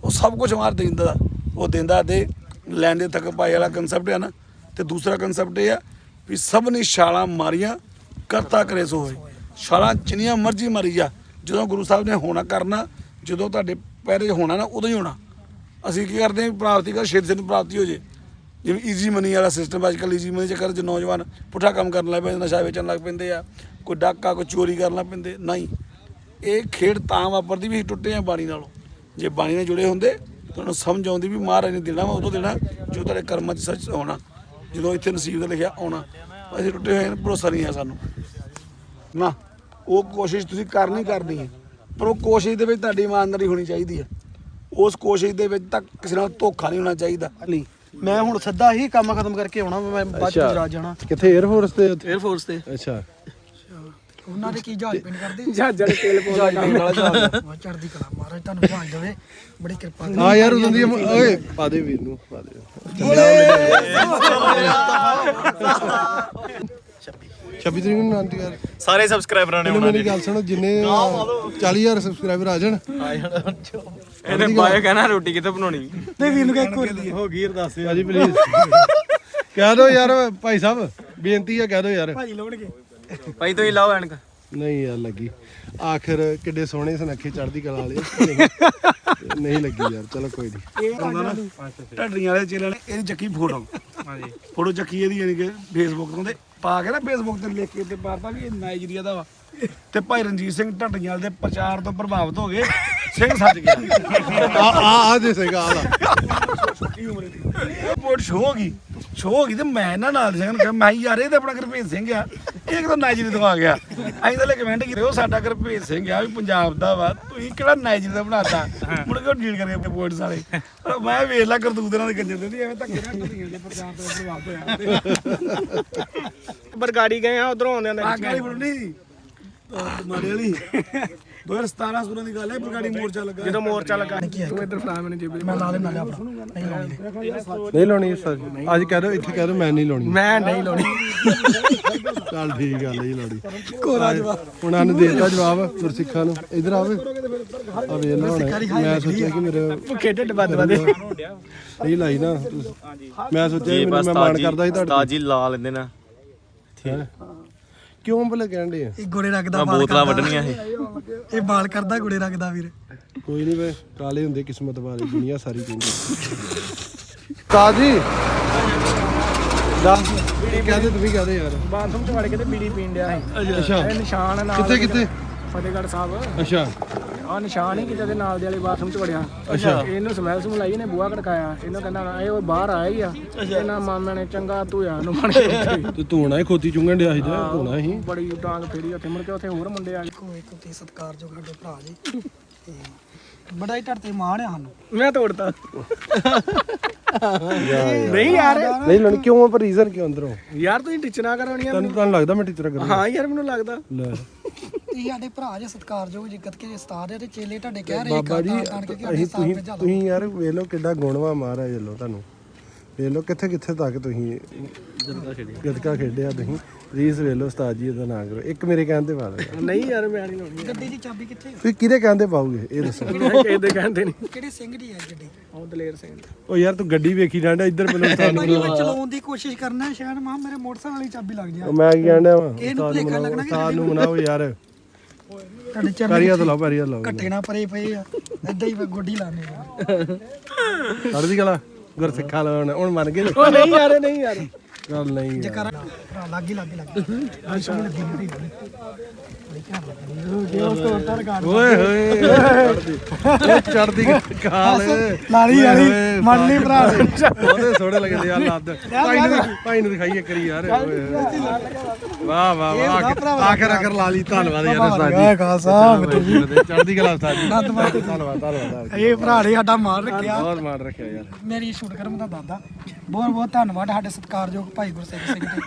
A: ਉਹ ਸਭ ਕੁਝ ਮਾਰ ਦਿੰਦਾ। ਉਹ ਦਿੰਦਾ ਤੇ ਲੈਣ ਦੇ ਤੱਕ ਪਾਈ ਵਾਲਾ ਕਨਸੈਪਟ ਹੈ ਨਾ। ਤੇ ਦੂਸਰਾ ਕਨਸੈਪਟ ਇਹ ਆ ਵੀ ਸਭ ਨੇ ਛਾਲਾਂ ਮਾਰੀਆਂ, ਕਰਤਾ ਕਰੇ ਸੋ ਹੋਏ। ਛਾਲਾਂ ਜਿੰਨੀਆਂ ਮਰਜ਼ੀ ਮਾਰੀ ਜਾ। ਜਦੋਂ ਗੁਰੂ ਸਾਹਿਬ ਨੇ ਹੋਣਾ ਕਰਨਾ, ਜਦੋਂ ਤੁਹਾਡੇ ਪੈਰੇ 'ਚ ਹੋਣਾ ਨਾ, ਉਦੋਂ ਹੀ ਹੋਣਾ। ਅਸੀਂ ਕੀ ਕਰਦੇ ਹਾਂ ਪ੍ਰਾਪਤੀ ਕਰ, ਛੇਤੀ ਛੇਤੀ ਪ੍ਰਾਪਤੀ ਹੋ ਜੇ। ਜਿਵੇਂ ਈਜ਼ੀ ਮਨੀ ਵਾਲਾ ਸਿਸਟਮ ਅੱਜ ਕੱਲ੍ਹ ਈਜ਼ੀ ਮਨੀ ਚੱਕਰ 'ਚ ਨੌਜਵਾਨ ਪੁੱਠਾ ਕੰਮ ਕਰਨ ਲੱਗ ਪੈਂਦੇ, ਨਸ਼ਾ ਵੇਚਣ ਲੱਗ ਪੈਂਦੇ ਆ। ਕੋਈ ਡਾਕਾ, ਕੋਈ ਚੋਰੀ ਕਰਨ ਲੱਗ ਪੈਂਦੇ, ਨਹੀਂ। ਇਹ ਖੇਡ ਤਾਂ ਵਾਪਰਦੀ ਵੀ ਟੁੱਟੇ ਆ ਬਾਣੀ ਨਾਲੋਂ। ਜੇ ਬਾਣੀ ਨਾਲ ਜੁੜੇ ਹੁੰਦੇ ਤੁਹਾਨੂੰ ਸਮਝ ਆਉਂਦੀ ਵੀ ਮਹਾਰਾਜ ਨੇ ਦੇਣਾ ਵਾ ਉਦੋਂ ਦੇਣਾ ਜੋ ਤੁਹਾਡੇ ਕਰਮਾਂ 'ਚ ਸੱਚ ਹੋਣਾ ਜਦੋਂ ਇੱਥੇ ਨਸੀਬ ਦਾ ਲਿਖਿਆ ਆਉਣਾ। ਅਸੀਂ ਟੁੱਟੇ ਹੋਏ ਭਰੋਸਾ ਨਹੀਂ ਹੈ ਸਾਨੂੰ। ਨਾ ਉਹ ਕੋਸ਼ਿਸ਼ ਤੁਸੀਂ ਕਰਨੀ ਕਰਨੀ ਹੈ ਪਰ ਉਹ ਕੋਸ਼ਿਸ਼ ਦੇ ਵਿੱਚ ਤੁਹਾਡੀ ਇਮਾਨਦਾਰੀ ਹੋਣੀ ਚਾਹੀਦੀ ਹੈ। ਉਸ ਕੋਸ਼ਿਸ਼ ਦੇ ਵਿੱਚ ਤਾਂ ਕਿਸੇ ਨਾਲ ਧੋਖਾ ਨਹੀਂ ਹੋਣਾ ਚਾਹੀਦਾ। ਨਹੀਂ
C: ਮੈਂ ਹੁਣ ਸਿੱਧਾ ਹੀ ਕੰਮ ਖਤਮ ਕਰਕੇ ਆਉਣਾ ਮੈਂ ਬਾਅਦ ਚ
E: ਅੱਛਾ।
C: ਗੁਜਰਾਤ ਜਾਣਾ।
E: ਕਿੱਥੇ 에ਅਰ ਫੋਰਸ ਤੇ?
C: 에ਅਰ ਫੋਰਸ ਤੇ।
E: ਅੱਛਾ।
C: ਉਹਨਾਂ ਦੇ ਕੀ ਜਹਾਜ਼ ਪਿੰਡ ਕਰਦੇ? ਜਹਾਜ਼ਾਂ ਦੇ ਤੇਲ ਪਾਉਂਦਾ ਕੰਮ ਵਾਲਾ ਜਹਾਜ਼। ਚੜਦੀ ਕਲਾ ਮਹਾਰਾਜ ਤੁਹਾਨੂੰ ਜਹਾਜ਼ ਦੇਵੇ ਬੜੀ ਕਿਰਪਾ ਕਰੇ।
E: ਹਾਂ ਯਾਰ ਉਦੋਂ ਦੀ ਓਏ ਪਾ ਦੇ ਵੀਰ ਨੂੰ ਪਾ ਦੇ। 26 ਤਰੀਕ ਨੂੰ ਆਂਟੀ ਯਾਰ
D: ਸਾਰੇ ਸਬਸਕ੍ਰਾਈਬਰਾਂ ਨੇ
E: ਮੈਨੂੰ ਮੇਰੀ ਗੱਲ ਸੁਣੋ ਜਿੰਨੇ 40000 ਸਬਸਕ੍ਰਾਈਬਰ ਆ ਜਾਣ।
D: ਇਹਨੇ ਬਾਏ ਕਹਿਣਾ ਰੋਟੀ ਕਿੱਥੇ ਬਣਾਉਣੀ?
C: ਤੇ ਵੀਰ ਨੂੰ ਕਹਿ ਕੋਈ
E: ਹੋ। ਗਈ ਅਰਦਾਸ ਭਾਜੀ ਪਲੀਜ਼ ਕਹਿ ਦੋ ਯਾਰ ਭਾਈ ਸਾਹਿਬ ਬੇਨਤੀ ਆ ਕਹਿ ਦੋ ਯਾਰ।
C: ਭਾਜੀ ਲਾਉਣਗੇ।
D: ਭਾਈ ਤੁਸੀਂ ਲਾਓ ਐਨਕ।
E: ਨਹੀਂ ਯਾਰ ਲੱਗੀ। ਆਖਰ ਕਿੱਡੇ ਸੋਹਣੇ ਸੁਨੱਖੇ ਚੜ੍ਹਦੀ ਕਲਾ ਵਾਲੇ। ਨਹੀਂ- ਲੱਗੀ ਯਾਰ ਚਲੋ ਕੋਈ ਨਹੀਂ
A: ਢੱਡਰੀਆਂ ਵਾਲੇ ਚੇਲੇ ਨੇ ਇਹਦੀ ਚੱਕੀ ਫੋਟੋ। ਹਾਂਜੀ। ਫੋਟੋ ਚੱਕੀ ਇਹਦੀ ਯਾਨੀ ਕਿ ਫੇਸਬੁੱਕ ਤੋਂ। ਤੇ ਪਾ ਕੇ ਨਾ ਫੇਸਬੁੱਕ ਤੇ ਲਿਖ ਕੇ ਤੇ ਪਾਤਾ ਵੀ ਇਹ ਨਾਈਜੀਰੀਆ ਦਾ ਵਾ। ਤੇ ਭਾਈ ਰਣਜੀਤ ਸਿੰਘ ਢੱਡਰੀਆਂ ਵਾਲੇ ਦੇ ਪ੍ਰਚਾਰ ਤੋਂ ਪ੍ਰਭਾਵਿਤ ਹੋ ਗਏ ਸਿੰਘ ਸੱਜ ਗਿਆ।
E: ਆ ਆ ਆ ਦੇ ਸੇਗਾ ਆ ਲਾ।
A: ਛੋਟੀ ਉਮਰ ਦੀ। ਰਿਪੋਰਟ ਸ਼ੋ ਹੋ ਗਈ। ਸ਼ੋ ਹੋ ਗਈ ਤੇ ਮੈਂ ਇਹਨਾਂ ਨਾਲ ਸਿੰਘ ਨੂੰ ਕਿਹਾ ਮੈਂ ਯਾਰ ਇਹ ਤਾਂ ਆਪਣਾ ਗੁਰਭੇਜ ਸਿੰਘ ਆ। ਇਹ ਕਿਦੋਂ ਨਾਈਜੀਰੀਆ ਤੋਂ ਆ? ਗਿਆ ਅਸੀਂ ਤਾਂ ਲੈ ਕਮੈਂਟ ਕੀਤੇ ਉਹ ਸਾਡਾ ਗੁਰਭੇਜ ਸਿੰਘ ਆ ਵੀ ਪੰਜਾਬ ਦਾ ਵਾ। ਤੁਸੀਂ ਕਿਹੜਾ ਨਾਈਜੀਰੀਆ ਦਾ ਬਣਾਤਾ? ਮੁੜ ਕੇ ਡੀਲ ਕਰਕੇ ਰਿਪੋਰਟਸ ਵਾਲੇ। ਮੈਂ ਵੇਖ ਲਾ ਕਰਤੂਤ ਇਹਨਾਂ ਦੇ ਕੰਜਰ ਦੇ ਨਹੀਂ ਐਵੇਂ ਧੱਕੇ ਨਾਲ ਢੱਡੀਆਂ ਦੇ ਪ੍ਰਚਾਰ ਤੋਂ ਪ੍ਰਭਾਵਿਤ ਹੋਇਆ।
C: ਬਰਗਾੜੀ ਗਏ ਆ ਉਧਰੋਂ ਆਉਂਦੇ
A: ਆ ਕਾਲੀ ਬੁੱਢੀ। ਮਾਰੇ ਵਾਲੀ 2017 ਸੂਰਾਂ ਦੀ ਗੱਲ ਹੈ ਬਰਗਾੜੀ ਮੋਰਚਾ ਲੱਗਾ
C: ਜਦੋਂ ਮੋਰਚਾ ਲੱਗਾ। ਤੂੰ ਇੱਧਰ ਫੜਾ ਮੈਨੂੰ ਜੇਬ ਮੈਂ ਲਾ ਲੈਣਾ ਲਿਆ ਭਰਾ ਨਹੀਂ ਲਾਉਣੀ
E: ਨਹੀਂ ਲਾਉਣੀ ਸਰ ਅੱਜ ਕਹਿ ਦੋ ਇੱਥੇ ਕਹਿ ਦੋ ਮੈਂ ਨਹੀਂ ਲਾਉਣੀ।
C: ਮੈਂ ਨਹੀਂ ਲਾਉਣੀ।
E: ਚੱਲ ਠੀਕ ਗੱਲ ਨਹੀਂ ਲਾਉਣੀ। ਕੋਰਾ ਜਵਾਬ। ਉਹਨਾਂ ਨੇ ਦੇਤਾ ਜਵਾਬ ਗੁਰਸਿੱਖਾਂ ਨੂੰ। ਇਧਰ ਆਵੇ। ਆ ਵੇਖ ਲਾ ਹੁਣ। ਮੈਂ ਸੋਚਿਆ ਕਿ ਮੇਰੇ
C: ਭੁੱਖੇ ਢਿੱਡ ਬੰਦ ਬੰਦੇ
E: ਨਹੀਂ ਲਾਈ ਨਾ। ਮੈਂ ਸੋਚਿਆ ਕਿ ਮੈਨੂੰ ਕਰਦਾ ਸੀ ਤੁਹਾਡੇ
D: ਉਸਤਾਦ ਜੀ ਲਾ ਲੈਂਦੇ ਨਾ।
E: ਹੈਂ? ਕਿਉਂ ਭਲੇ ਕਹਿੰਦੇ ਆ?
C: ਇਹ ਗੋੜੇ ਰੰਗ ਦਾ
D: ਮੈਂ ਬੋਤਲਾਂ। ਵੱਢਣੀਆਂ ਇਹ।
C: ਇਹ ਬਾਲ ਕਰਦਾ ਗੋੜੇ ਰੰਗ ਦਾ ਵੀਰ।
E: ਕੋਈ ਨਹੀਂ ਵੇ ਕਾਲੇ ਹੁੰਦੇ ਕਿਸਮਤ ਵਾਲੇ ਦੁਨੀਆ ਸਾਰੀ ਕਹਿੰਦੀ। ਕਾਜੀ ਦੱਸ ਕਹਦੇ ਤੂੰ ਵੀ ਕਹਦੇ ਯਾਰ।
C: ਬਾਥਰੂਮ ਚ ਵੜ ਕੇ ਤੇ ਬੀੜੀ ਪੀਣ ਡਿਆ ਸੀ।
E: ਅੱਛਾ।
C: ਇਹ ਨਿਸ਼ਾਨ ਨਾਲ
E: ਕਿੱਥੇ ਕਿੱਥੇ?
C: ਫਤਿਹਗੜ੍ਹ ਸਾਹਿਬ।
E: ਅੱਛਾ।
C: ਆ ਨਿਸ਼ਾਨ ਹੀ ਕਿਤੇ ਦੇ ਨਾਲ ਦੇ ਵਾਲੇ ਬਾਥਰੂਮ ਚ ਵੜਿਆ।
E: ਅੱਛਾ।
C: ਇਹਨੂੰ ਸਮੈਲ ਸਮੂਲ ਆਈ ਇਹਨੇ ਬੂਹਾ ਖੜਕਾਇਆ। ਇਹਨੂੰ ਕਹਿੰਦਾ ਨਾ ਇਹ ਉਹ ਬਾਹਰ ਆਇਆ ਹੀ ਆ। ਇਹਨਾਂ ਮਾਮਿਆਂ ਨੇ ਚੰਗਾ ਧੋਇਆ ਨੂੰ ਬਣ ਕੇ ਉੱਥੇ।
E: ਤੇ ਧੋਣਾ ਹੀ ਖੋਤੀ ਚੁੰਗਣ ਡਿਆ ਸੀ ਤੇ ਧੋਣਾ ਹੀ।
C: ਬੜੀ ਡਾਂਗ ਫੇਰੀ ਉੱਥੇ। ਮੁੜ ਕੇ ਉੱਥੇ ਹੋਰ ਮੁੰਡੇ ਆ ਗਏ। ਕੋਈ ਕੋਈ ਸਤਿਕਾਰਯੋਗ ਸਾਡੇ ਭਰਾ ਜੀ। ਤੇ ਬੜਾ ਹੀ ਧਰਤੇ ਮਾਣ ਆ ਸਾਨੂੰ। ਮੈਂ ਤੋੜਤਾ। ਨਹੀਂ ਯਾਰ।
E: ਨਹੀਂ ਲਾਉਣੀ ਕਿਉਂ ਪਰ ਰੀਜ਼ਨ ਕਿਉਂ ਅੰਦਰੋਂ?
C: ਯਾਰ ਤੁਸੀਂ ਟੀਚਰਾਂ ਕਰਾਉਣੀਆਂ
E: ਤੁਹਾਨੂੰ ਤੁਹਾਨੂੰ ਲੱਗਦਾ ਮੈਂ ਟੀਚਰ ਕਰਾਂ
C: ਹਾਂ ਯਾਰ ਮੈਨੂੰ ਲੱਗਦਾ।
E: ਲੈ।
I: ਇਹ ਸਾਡੇ ਭਰਾ ਜੇ ਸਤਿਕਾਰਯੋਗ ਜਿੱਕਤ ਕੇ ਉਸਤਾਦ ਹੈ ਤੇ ਚੇਲੇ ਤੁਹਾਡੇ ਕਹਿ ਰਹੇ
E: ਬਾਬਾ ਜੀ
I: ਤਾਂ ਤਾਂ ਕਿ
E: ਅਸੀਂ ਤੁਸੀਂ ਤੁਸੀਂ ਯਾਰ ਵੇਖ ਲਓ ਕਿੱਡਾ ਗੁਣਵਾ ਮਹਾਰਾਜ ਵੱਲੋਂ ਤੁਹਾਨੂੰ। ਵੇਖ ਲਓ ਕਿੱਥੇ ਕਿੱਥੇ ਤੱਕ ਤੁਸੀਂ ਗਦਕਾ ਖੇਡਿਆ ਤੁਸੀਂ। ਰੀਸ ਵੇਖ ਲਓ ਉਸਤਾਦ ਜੀ ਦਾ ਨਾਂ ਕਰੋ। ਇੱਕ ਮੇਰੇ ਕਹਿਣ ਤੇ ਪਾ ਦਿਓ
C: ਨਹੀਂ ਯਾਰ ਮੈਂ ਨਹੀਂ ਲਾਉਣੀ।
I: ਗੱਡੀ ਦੀ ਚਾਬੀ ਕਿੱਥੇ
E: ਤੁਸੀਂ ਕਿਹਦੇ ਕਹਿਣ ਤੇ ਪਾਓਗੇ? ਇਹ ਦੱਸੋ।
C: ਕਿਸੇ ਦੇ ਕਹਿੰਦੇ ਨਹੀਂ।
I: ਕਿਹੜੇ ਸਿੰਘ ਦੀ ਹੈ ਗੱਡੀ?
C: ਉਹ ਦਲੇਰ ਸਿੰਘ
E: ਉਹ ਯਾਰ ਤੂੰ ਗੱਡੀ ਵੇਖੀ ਜਾਂਦਾ ਇੱਧਰ ਪਹਿਲਾਂ ਉਸਤਾਦ
I: ਭਾਈ ਮੈਂ ਚਲਾਉਣ ਦੀ ਕੋਸ਼ਿਸ਼ ਕਰਨਾ ਸ਼ਾਇਦ ਮਾਂ ਮੇਰੇ ਮੋਟਰਸਾਈਕਲ ਵਾਲੀ ਚਾਬੀ ਲੱਗ ਜਾ
E: ਉਹ ਮੈਂ ਕੀ ਡਿਆ ਵਾ?
I: ਇਹਨੂੰ
E: ਉਸਤਾਦ ਨੂੰ
I: ਭੁਲੇਖਾ
E: ਮਨਾਓ
I: ਲੱਗਣਾ ਕਿ
E: ਉਸਤਾਦ ਨੂੰ ਮਨਾਓ ਯਾਰ।
I: ਤੁਹਾਡੇ ਚਰਨ
E: ਪੈਰੀਆ ਤੋਂ ਲਾਓ ਪੈਰੀਆ ਲਾਓ।
I: ਘੱਟੇ ਨਾ ਪਰੇ ਪਏ ਆ। ਏਦਾਂ ਹੀ ਗੋਡੀ ਲਾਣੇ
E: ਚੜ੍ਹਦੀ ਕਲਾ। ਗੁਰਸਿੱਖਾ ਲਾਉਣ ਹੁਣ ਮੰਨ ਗਏ
C: ਉਹ ਨਹੀਂ ਯਾਰ ਨਹੀਂ ਯਾਰ।
E: ਚੱਲ ਨਹੀਂ ਯਾਰ।
I: ਲੱਗੀ ਲੱਗੀ ਲੱਗੀ।
E: ਓਏ ਹੋਏ। ਚੜਦੀ ਕਾਲ।
I: ਲਾਲੀ ਵਾਲੀ ਮੰਨ ਲਈ ਭਰਾ। ਦੇ
E: ਉਹਦੇ ਸੋਹਣੇ ਲੱਗਦੇ ਯਾਰ ਲੱਦ। ਭਾਈ ਨੂੰ ਭਾਈ ਨੂੰ ਦਿਖਾਈ ਇੱਕ ਵਾਰੀ ਯਾਰ। ਓਏ ਹੋਏ। ਵਾਹ ਵਾਹ ਵਾਹ। ਆਖਰ- ਆਖਰ ਆਖਰ ਲਾ ਲਈ ਧੰਨਵਾਦ ਯਾਰ ਉਸਤਾਦ ਜੀ
I: ਖਾਲਸਾ
E: ਚੜਦੀ ਕਲਾ ਉਸਤਾਦ ਜੀ। ਧੰਨਵਾਦ। ਧੰਨਵਾਦ
I: ਇਹ ਭਰਾ ਨੇ ਸਾਡਾ ਮਾਰ ਰੱਖਿਆ।
E: ਬਹੁਤ ਮਾਣ ਰੱਖਿਆ ਯਾਰ।
I: ਮੇਰੀ ਸ਼ੂਟ ਕਰਮ ਦਾ ਦਾਦਾ। ਬਹੁਤ ਬਹੁਤ ਧੰਨਵਾਦ। ਸਾਡੇ ਸਤਿਕਾਰਯੋਗ ਭਾਈ ਗੁਰਸੇਵ ਸਿੰਘ ਜੀ।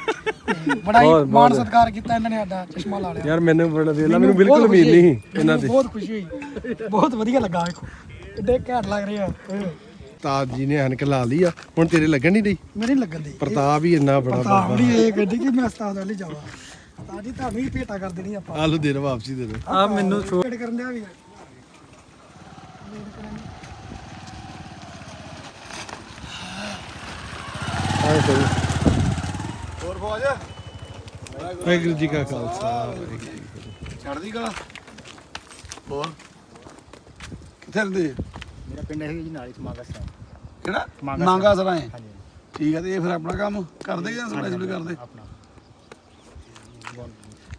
I: ਬੜਾ ਹੀ ਮਾਣ ਸਤਿਕਾਰ ਕੀਤਾ ਇਹਨਾਂ ਨੇ ਸਾਡਾ ਚਸ਼ਮਾ ਲਾ ਲਿਆ।
E: ਯਾਰ ਮੈਨੂੰ ਬੜਾ ਵੇਲਾ ਮੈਨੂੰ ਬਿਲਕੁਲ
I: ਬਹੁਤ
E: ਉਮੀਦ
I: ਖੁਸ਼ੀ
E: ਨਹੀਂ
I: ਹੋਈ।
E: ਇਹਨਾਂ ਤੇ
I: ਮੈਨੂੰ ਬਹੁਤ ਖੁਸ਼ੀ ਹੋਈ। ਬਹੁਤ ਵਧੀਆ ਲੱਗਾ ਵੇਖੋ। ਕਿੱਡੇ ਘੈਂਟ ਲੱਗ ਰਹੇ ਆ।
E: ਉਸਤਾਦ ਜੀ ਨੇ ਐਨਕ ਲਾ ਲਈ ਆ। ਹੁਣ ਤੇਰੇ ਲੱਗਣ ਨਹੀਂ ਰਹੀ
I: ਮੇਰੇ ਨੀ ਲੱਗਣ ਦੀ
E: ਪ੍ਰਤਾਪ ਹੀ ਇੰਨਾ ਬੜਾ
I: ਤਾਂ ਬੜੀ ਇਹ ਗੱਡੀ ਕਿ ਮੈਂ ਉਸਤਾਦ ਵਾਲੀ ਜਾਵਾਂ। ਉਸਤਾਦ ਜੀ ਤੁਹਾਨੂੰ ਹੀ ਭੇਟਾ ਕਰ ਦੇਣੀ ਆਪਾਂ।
E: ਆਲੂ ਦੇ ਦੇ ਵਾਪਸੀ ਦੇ ਦੇ
C: ਆ ਮੈਨੂੰ
I: ਵੇਟ ਕਰਨ ਦਿਆ ਵੀ ਆ।
E: ਆਏ ਸਹੀ। ਵਾਹਿਗੁਰੂ ਜੀ ਕਾ ਖਾਲਸਾ ਵਾਹਿਗੁਰੂ ਜੀ ਕੀ ਫਤਿਹ।
A: ਚੜਦੀ ਕਲਾ। ਹੋਰ? ਕਿੱਥੇ ਰਹਿੰਦੇ
J: ਮੇਰਾ ਪਿੰਡ ਹੈ ਜੀ ਨਾਲ ਹੀ ਸਮਾਗਾ ਸਰਾ
A: ਕਿਹੜਾ? ਮੰਗਾ ਸਰਾਏ ਠੀਕ ਹੈ ਤੇ ਇਹ ਫਿਰ ਆਪਣਾ ਕੰਮ ਕਰਦੇ ਜਾਂ ਸਪੈਸ਼ਲ ਕਰਦੇ?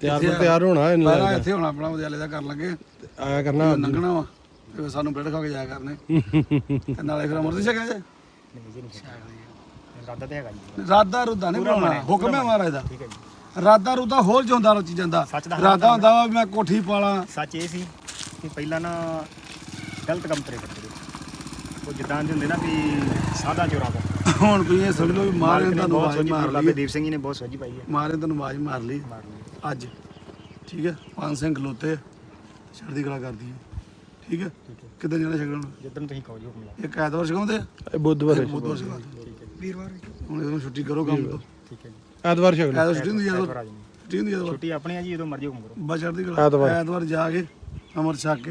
E: ਤਿਆਰ ਪਰ ਤਿਆਰ ਹੋਣਾ ਇਹਨੂੰ
A: ਪਹਿਲਾਂ
E: ਲੱਗਦਾ
A: ਇੱਥੇ ਹੁਣ ਆਪਣਾ ਵਿਦਿਆਲੇ ਦਾ ਕਰਨ ਲੱਗੇ।
E: ਆਇਆ ਕਰਨਾ
A: ਲੰਘਣਾ ਵਾ ਤੇ ਫਿਰ ਸਾਨੂੰ ਬ੍ਰੈਡ ਖਾ ਕੇ ਜਾਇਆ ਕਰਨੇ। ਤੇ ਨਾਲੇ ਫਿਰ ਅਮਰਤ ਛਕਿਆ ਜੇ?
J: ਰਾਦਾ ਤੇ ਹੈਗਾ ਜੀ।
A: ਰਾਦਾ ਰੁਦਾ ਨਹੀਂ ਬਣਾਉਣਾ ਹੁਕਮ ਹੈ ਮਹਾਰਾਜ ਦਾ। ਰਾਦਾ ਰੁਦਾ ਹੋਲ ਚ ਹੁੰਦਾ ਚੀਜ਼ਾਂ ਦਾ।
J: ਸੱਚ ਦਾ
A: ਰਾਦਾ ਹੁੰਦਾ ਵਾ ਮੈਂ ਕੋਠੀ ਪਾਲਾਂ।
J: ਸੱਚ ਇਹ ਸੀ ਕਿ ਪਹਿਲਾਂ ਨਾ ਗਲਤ ਕੰਮ ਕਰੇ ਕਰਦੇ। ਉਹ ਜਿੱਦਾਂ ਦੇ ਹੁੰਦੇ ਨਾ ਵੀ ਸਾਦਾ ਚੋਰਾ ਦਾ
A: ਹੁਣ ਤੁਸੀਂ ਇਹ ਸਮਝ ਲਓ ਵੀ ਮਾਰੇ ਤੁਹਾਨੂੰ
J: ਬਹੁਤ
A: ਆਵਾਜ਼
J: ਸੋਝੀ
A: ਮਾਰ
J: ਬਾਬੇ
A: ਲਈ।
J: ਦੀਪ ਸਿੰਘ ਜੀ ਨੇ ਬਹੁਤ ਸੋਝੀ ਪਾਈ ਹੈ।
A: ਮਾਰੇ ਤੁਹਾਨੂੰ ਆਵਾਜ਼ ਮਾਰ ਲਈ। ਅੱਜ। ਠੀਕ ਹੈ? ਪੰਜ ਸਿੰਘ ਖਲੋਤੇ। ਚੜ੍ਹਦੀ ਕਲਾ ਕਰਦੀ ਹੈ। ਠੀਕ ਹੈ? ਕਿੱਦਾਂ ਜਾਣਾ ਛਕਣ
J: ਜਿੱਦਣ ਤੁਸੀਂ ਕਹੋ ਜੀ ਹੁਕਮ ਲਾ
A: ਇੱਕ ਐਤਵਾਰ ਛਕਾਉਂਦੇ
E: ਬੁੱਧਵਾਰ
A: ਬੁੱਧਵਾਰ ਛਕਾਉਂਦੇ ਵੀਰਵਾਰ ਹੁਣ ਇਹਨੂੰ ਛੁੱਟੀ ਕਰੋ ਕੰਮ ਤੋਂ।
J: ਠੀਕ ਹੈ ਜੀ।
E: ਐਤਵਾਰ ਛਕ ਲਓ
A: ਐਤਵਾਰ ਛੁੱਟੀ ਹੁੰਦੀ ਹੈ
J: ਐਤਵਾਰ ਆ
A: ਐਤਵਾਰ
J: ਜਾਣੀ।
A: ਛੁੱਟੀ ਹੁੰਦੀ ਹੈ ਐਤਵਾਰ
J: ਛੁੱਟੀ ਆਪਣੀ ਆ ਜੀ ਜਦੋਂ ਮਰਜ਼ੀ ਹੁਕਮ ਕਰੋ
A: ਬਸ ਚੜ੍ਹਦੀ ਕਲਾ।
E: ਐਤਵਾਰ।
A: ਐਤਵਾਰ ਜਾ ਕੇ ਅਮਰ ਛਕ ਕੇ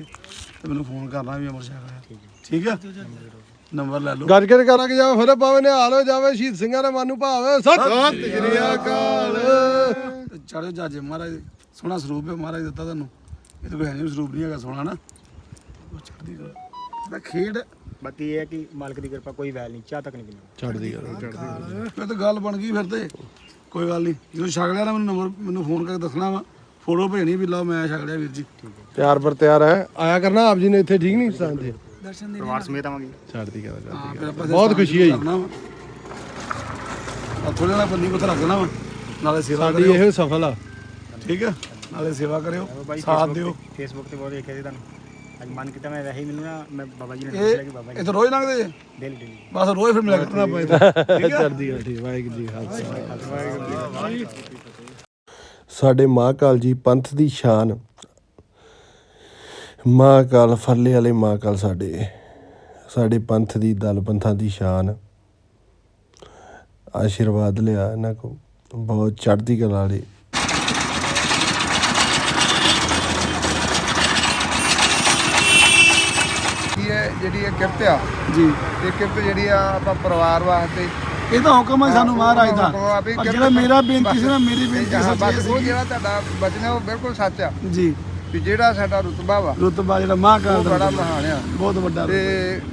A: ਤੇ ਮੈਨੂੰ ਫੋਨ ਕਰਨਾ ਵੀ ਅਮਰ ਛਕ ਆਇਆ। ਠੀਕ ਹੈ। ਨੰਬਰ ਲੈ ਲਓ।
E: ਗੱਜ ਕੇ ਕਰਾਂਗੇ ਜਾਵੇ ਫਿਰ ਪਾਵੇ ਨੇ ਹਾਲ ਹੋ ਜਾਵੇ ਸ਼ਹੀਦ ਸਿੰਘਾਂ ਦੇ ਮਨ ਨੂੰ ਭਾਵੇ। ਸਤਿ ਸ੍ਰੀ ਅਕਾਲ।
A: ਤੇ ਚੜ੍ਹੋ ਜਾਜੇ ਮਹਾਰਾਜ ਦੇ। ਸੋਹਣਾ ਸਰੂਪ ਹੈ ਮਹਾਰਾਜ ਦਿੱਤਾ ਤੁਹਾਨੂੰ। ਇਹ ਤਾਂ ਕੋਈ ਹੈ ਨਹੀਂ ਸਰੂਪ ਨਹੀਂ ਹੈਗਾ ਸੋਹਣਾ ਨਾ। ਉਹ ਚੜ੍ਹਦੀ ਕਲਾ। ਇਹਦਾ ਖੇਡ
J: ਬਾਕੀ ਇਹ ਹੈ ਕਿ ਮਾਲਕ ਦੀ ਕਿਰਪਾ ਕੋਈ ਵੈਲ ਨਹੀਂ ਚਾਹ ਤੱਕ ਨਹੀਂ ਪੀਣੀ
E: ਛੱਡ ਦੀ ਗੱਲ
A: ਇਹ ਤਾਂ ਗੱਲ ਬਣ ਗਈ ਫਿਰ ਤੇ। ਕੋਈ ਗੱਲ ਨਹੀਂ। ਜਦੋਂ ਛਕ ਲਿਆ ਨਾ ਮੈਨੂੰ ਨੰਬਰ ਮੈਨੂੰ ਫੋਨ ਕਰਕੇ ਦੱਸਣਾ ਵਾ। ਫੋਟੋ ਭੇਜਣੀ ਵੀ ਲਓ ਮੈਂ ਛਕ ਲਿਆ ਵੀਰ ਜੀ।
E: ਪਿਆਰ ਪਰ ਤਿਆਰ ਹੈ। ਆਇਆ ਕਰਨਾ ਆਪ ਜੀ ਨੇ ਇੱਥੇ ਠੀਕ ਨਹੀਂ ਤੇ?
I: ਦਰਸ਼ਨ ਦੇ
J: ਪਰਿਵਾਰ ਸਮੇਤ ਆਵਾਂਗੇ।
E: ਛੱਡ ਦੀ ਗੱਲ
A: ਹਾਂ
E: ਬਹੁਤ ਖੁਸ਼ੀ ਹੋਈ।
A: ਆ ਥੋੜੇ ਨਾਲ ਬੰਦੀ ਕੋਲ ਰੱਖਣਾ ਵਾ। ਨਾਲੇ ਸੇਵਾ
E: ਸਾਡੀ
A: ਕਰਿਓ।
E: ਇਹੋ ਸਫਲ ਆ।
A: ਠੀਕ ਹੈ? ਨਾਲੇ ਸੇਵਾ ਕਰਿਓ। ਸਾਥ ਦਿਓ।
J: ਫੇਸਬੁੱਕ ਤੇ ਬਹੁਤ ਦੇਖਿਆ ਸੀ ਤੁਹਾਨੂੰ। ਅੱਜ ਮਨ ਕੀਤਾ ਮੈਂ ਵੈਸੇ ਹੀ ਮੈਨੂੰ ਨਾ ਮੈਂ ਬਾਬਾ ਜੀ ਨੇ ਦੱਸਿਆ ਕਿ ਬਾਬਾ
A: ਇਹ ਇਹ ਤਾਂ ਰੋਜ਼ ਲੰਘਦੇ ਜੇ?
J: Daily daily.
A: ਬਸ ਰੋਜ਼ ਫਿਰ ਮਿਲਿਆ ਕਰਨਾ ਆਪਾਂ ਇੱਥੇ।
E: ਚੜਦੀ ਗੱਲ ਠੀਕ ਵਾਹਿਗੁਰੂ ਜੀ ਕਾ ਖਾਲਸਾ। ਸਾਡੇ ਮਹਾਕਾਲ ਜੀ ਪੰਥ ਦੀ ਸ਼ਾਨ। ਮਹਾਕਾਲ ਫਰਲੇ ਵਾਲੇ ਮਹਾਕਾਲ ਸਾਡੇ। ਸਾਡੇ ਪੰਥ ਦੀ ਦਲ ਪੰਥਾਂ ਦੀ ਸ਼ਾਨ। ਆਸ਼ੀਰਵਾਦ ਲਿਆ ਇਹਨਾਂ ਕੋ ਬਹੁਤ ਚੜ੍ਹਦੀ ਕਲਾ ਵਾਲੇ
G: ਕੀ ਹੈ ਜਿਹੜੀ ਇਹ ਕਿਰਤ ਆ
A: ਜੀ।
G: ਇਹ ਕਿਰਤ ਜਿਹੜੀ ਆ ਆਪਾਂ ਪਰਿਵਾਰ ਵਾਸਤੇ
A: ਇਹ ਤਾਂ ਹੁਕਮ ਹੈ ਸਾਨੂੰ ਮਹਾਰਾਜ ਦਾ। ਪਰ ਜਿਹੜਾ ਮੇਰਾ ਬੇਨਤੀ ਸੀ ਨਾ ਮੇਰੀ ਬੇਨਤੀ ਸੱਚੀ
G: ਉਹ ਜਿਹੜਾ ਤੁਹਾਡਾ ਬਚਨ ਹੈ ਉਹ ਬਿਲਕੁਲ ਸੱਚ ਆ।
A: ਜੀ।
G: ਵੀ ਜਿਹੜਾ ਸਾਡਾ ਰੁਤਬਾ ਵਾ
A: ਰੁਤਬਾ ਜਿਹੜਾ ਮਹਾਕਾਲ ਦਾ
G: ਬੜਾ ਮਹਾਨ ਆ।
A: ਬਹੁਤ ਵੱਡਾ
G: ਤੇ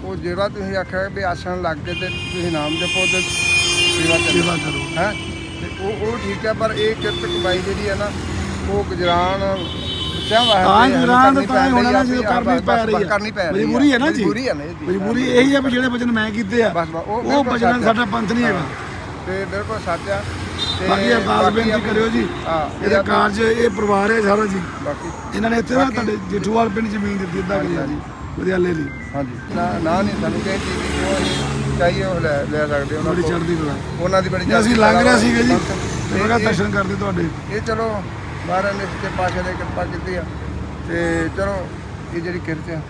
G: ਉਹ ਜਿਹੜਾ ਤੁਸੀਂ ਆਖਿਆ ਵੀ ਆਸਣ ਲੱਗ ਕੇ ਤੇ ਤੁਸੀਂ ਨਾਮ ਜਪੋ ਤੇ ਸੇਵਾ ਕਰੋ। ਹੈ? ਤੇ ਉਹ ਉਹ ਠੀਕ ਆ ਪਰ ਇਹ ਕਿਰਤ ਕਮਾਈ ਜਿਹੜੀ ਆ ਨਾ ਉਹ ਗੁਜਰਾਨ ਬੱਚਿਆਂ ਵਾਸਤੇ
A: ਹਾਂ
G: ਸਾਨੂੰ
A: ਗੁਜਰਾਨ
G: ਕਰਨੀ
A: ਤਾਂ ਹੀ ਹੋਣਾ ਨਾ
G: ਪੈਂਦੀ
A: ਜਦੋਂ
G: ਆ,
A: ਕਰਨੀ
G: ਬਸ-
A: ਪੈ
G: ਬਸ-
A: ਰਹੀ
G: ਬਸ
A: ਹੈ
G: ਕਰਨੀ ਪੈ ਰਹੀ
A: ਮਜਬੂਰੀ ਹੈ ਨਾ ਜੀ।
G: ਮਜਬੂਰੀ ਹੈ ਨਾ ਜੀ
A: ਮਜਬੂਰੀ ਇਹੀ ਹੈ ਵੀ ਜਿਹੜੇ ਵਚਨ ਮੈਂ ਕੀਤੇ ਆ
G: ਬਸ ਬਸ ਉਹ
A: ਉਹ
G: ਬਿਲਕੁਲ
A: ਵਚਨ
G: ਸੱਚ ਆ।
A: ਸਾਡਾ ਪੰਥ ਨਹੀਂ ਹੈਗਾ।
G: ਤੇ ਬਿਲਕੁਲ ਸੱਚ ਆ। ਤੇ
A: ਬਾਕੀ ਅਰਦਾਸ
G: ਬਾਕੀ
A: ਬੇਨਤੀ
G: ਆਪਣੀ-
A: ਕਰਿਓ ਜੀ
G: ਹਾਂ
A: ਇਹਦਾ ਕਾਰਜ ਇਹ ਪਰਿਵਾਰ ਹੈ ਸਾਰਾ ਜੀ।
G: ਬਾਕੀ
A: ਇਹਨਾਂ ਨੇ ਇੱਥੇ ਨਾ ਤੁਹਾਡੇ ਜੇਠੂਵਾਲ ਪਿੰਡ ਜ਼ਮੀਨ ਦਿੱਤੀ ਅੱਧਾ ਕਿੱਲਾ ਜੀ ਵਿਦਿਆਲੇ ਦੀ।
G: ਹਾਂਜੀ। ਨਾ ਨਾ ਨਹੀਂ ਸਾਨੂੰ ਕਿਸੇ ਚੀਜ਼ ਦੀ ਜੋ ਅਸੀਂ ਚਾਹੀਏ ਉਹ ਲੈ ਲੈ ਸਕਦੇ ਉਹਨਾਂ ਕੋਲ।
A: ਚੜ੍ਹਦੀ ਕਲਾ।
G: ਉਹਨਾਂ ਦੀ ਬੜੀ
A: ਅਸੀਂ ਲੰਘ ਰਹੇ ਸੀਗੇ ਜੀ
G: ਵਾ।
A: ਤੇ ਮੈਂ ਕਿਹਾ ਦਰਸ਼ਨ ਕਰਦੇ ਤੁਹਾਡੇ।
G: ਇਹ ਚਲੋ ਮਹਾਰਾਜ ਨੇ ਸੱਚੇ ਪਾਤਸ਼ਾਹ ਨੇ ਕਿਰਪਾ ਕੀਤੀ ਆ। ਤੇ ਚਲੋ ਇਹ ਜਿਹੜੀ ਕਿਰਤ ਆ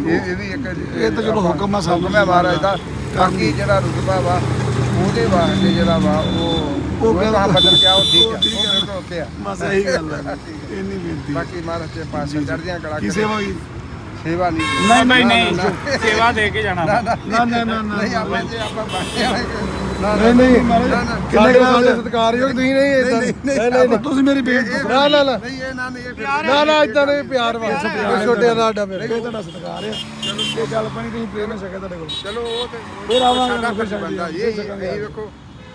G: ਇਹ ਇਹ ਵੀ ਇੱਕ
A: ਇਹ ਤਾਂ ਚਲੋ ਹੁਕਮ ਆ
G: ਹੁਕਮ ਹੈ ਮਹਾਰਾਜ ਦਾ। ਬਾਕੀ ਜਿਹੜਾ ਰੁਤਬਾ ਵਾ ਉਹਦੇ ਵਾਸਤੇ ਜਿਹੜਾ ਵਾ ਉਹ
A: ਉਹ
G: ਉਹ
A: ਗੱਲ-
G: ਕਹਾ ਬਦਲ ਗਿਆ ਉਹ ਠੀਕ ਆ।
A: ਉਹ ਠੀਕ ਆ।
G: ਓਕੇ ਆ।
A: ਬਸ ਇਹੀ ਗੱਲ ਹੈ ਇੰਨੀ ਬੇਨਤੀ
G: ਬਾਕੀ ਮਹਾਰਾਜ ਦੇ ਪਾਸੇ ਚੜ੍ਹਦੀਆਂ ਕਲਾ
A: ਕੀ
G: ਕਰੇ।
A: ਸੇਵਾ
G: ਨਹੀਂ।
A: ਨਹੀਂ ਨਹੀਂ
D: ਸੇਵਾ ਦੇ ਕੇ ਜਾਣਾ
A: ਨਾ ਨਾ। ਨਾ ਨਾ
G: ਨਹੀਂ ਆਪਾਂ ਜੇ ਆਪਾਂ ਬਾਕੀ ਵਾਲੇ
E: ਨਹੀਂ ਨਹੀਂ ਸਾਡੇ ਸਾਡੇ ਸਤਿਕਾਰਯੋਗ ਤੁਸੀਂ ਨਹੀਂ ਇਦਾਂ ਨਹੀਂ ਨਹੀਂ
A: ਤੁਸੀਂ ਮੇਰੀ ਬੇਨਤੀ
E: ਨਾ ਨਾ ਨਾ
G: ਨਹੀਂ ਇਹ ਨਾ ਨਹੀਂ ਇਹ ਫਿਰ-
E: ਨਾ ਨਾ ਇਦਾਂ ਨਹੀਂ ਪਿਆਰ ਵਾ ਛੋਟੇ ਦਾ ਸਾਡਾ ਫਿਰ
A: ਇਹ ਤੁਹਾਡਾ ਸਤਿਕਾਰ ਹੈ ਚਲੋ ਇਹ ਗੱਲ ਪਾਣੀ ਤੁਸੀਂ ਪ੍ਰੇਮ ਨਾਲ ਛਕਿਆ ਤੁਹਾਡੇ ਕੋਲ
G: ਚਲੋ ਉਹ ਤੇ
A: ਫਿਰ ਆਵਾਂਗੇ
G: ਸਾਡਾ
A: ਫਿਰ
G: ਫਰਜ਼ ਇਹ। ਇਹ ਵੇਖੋ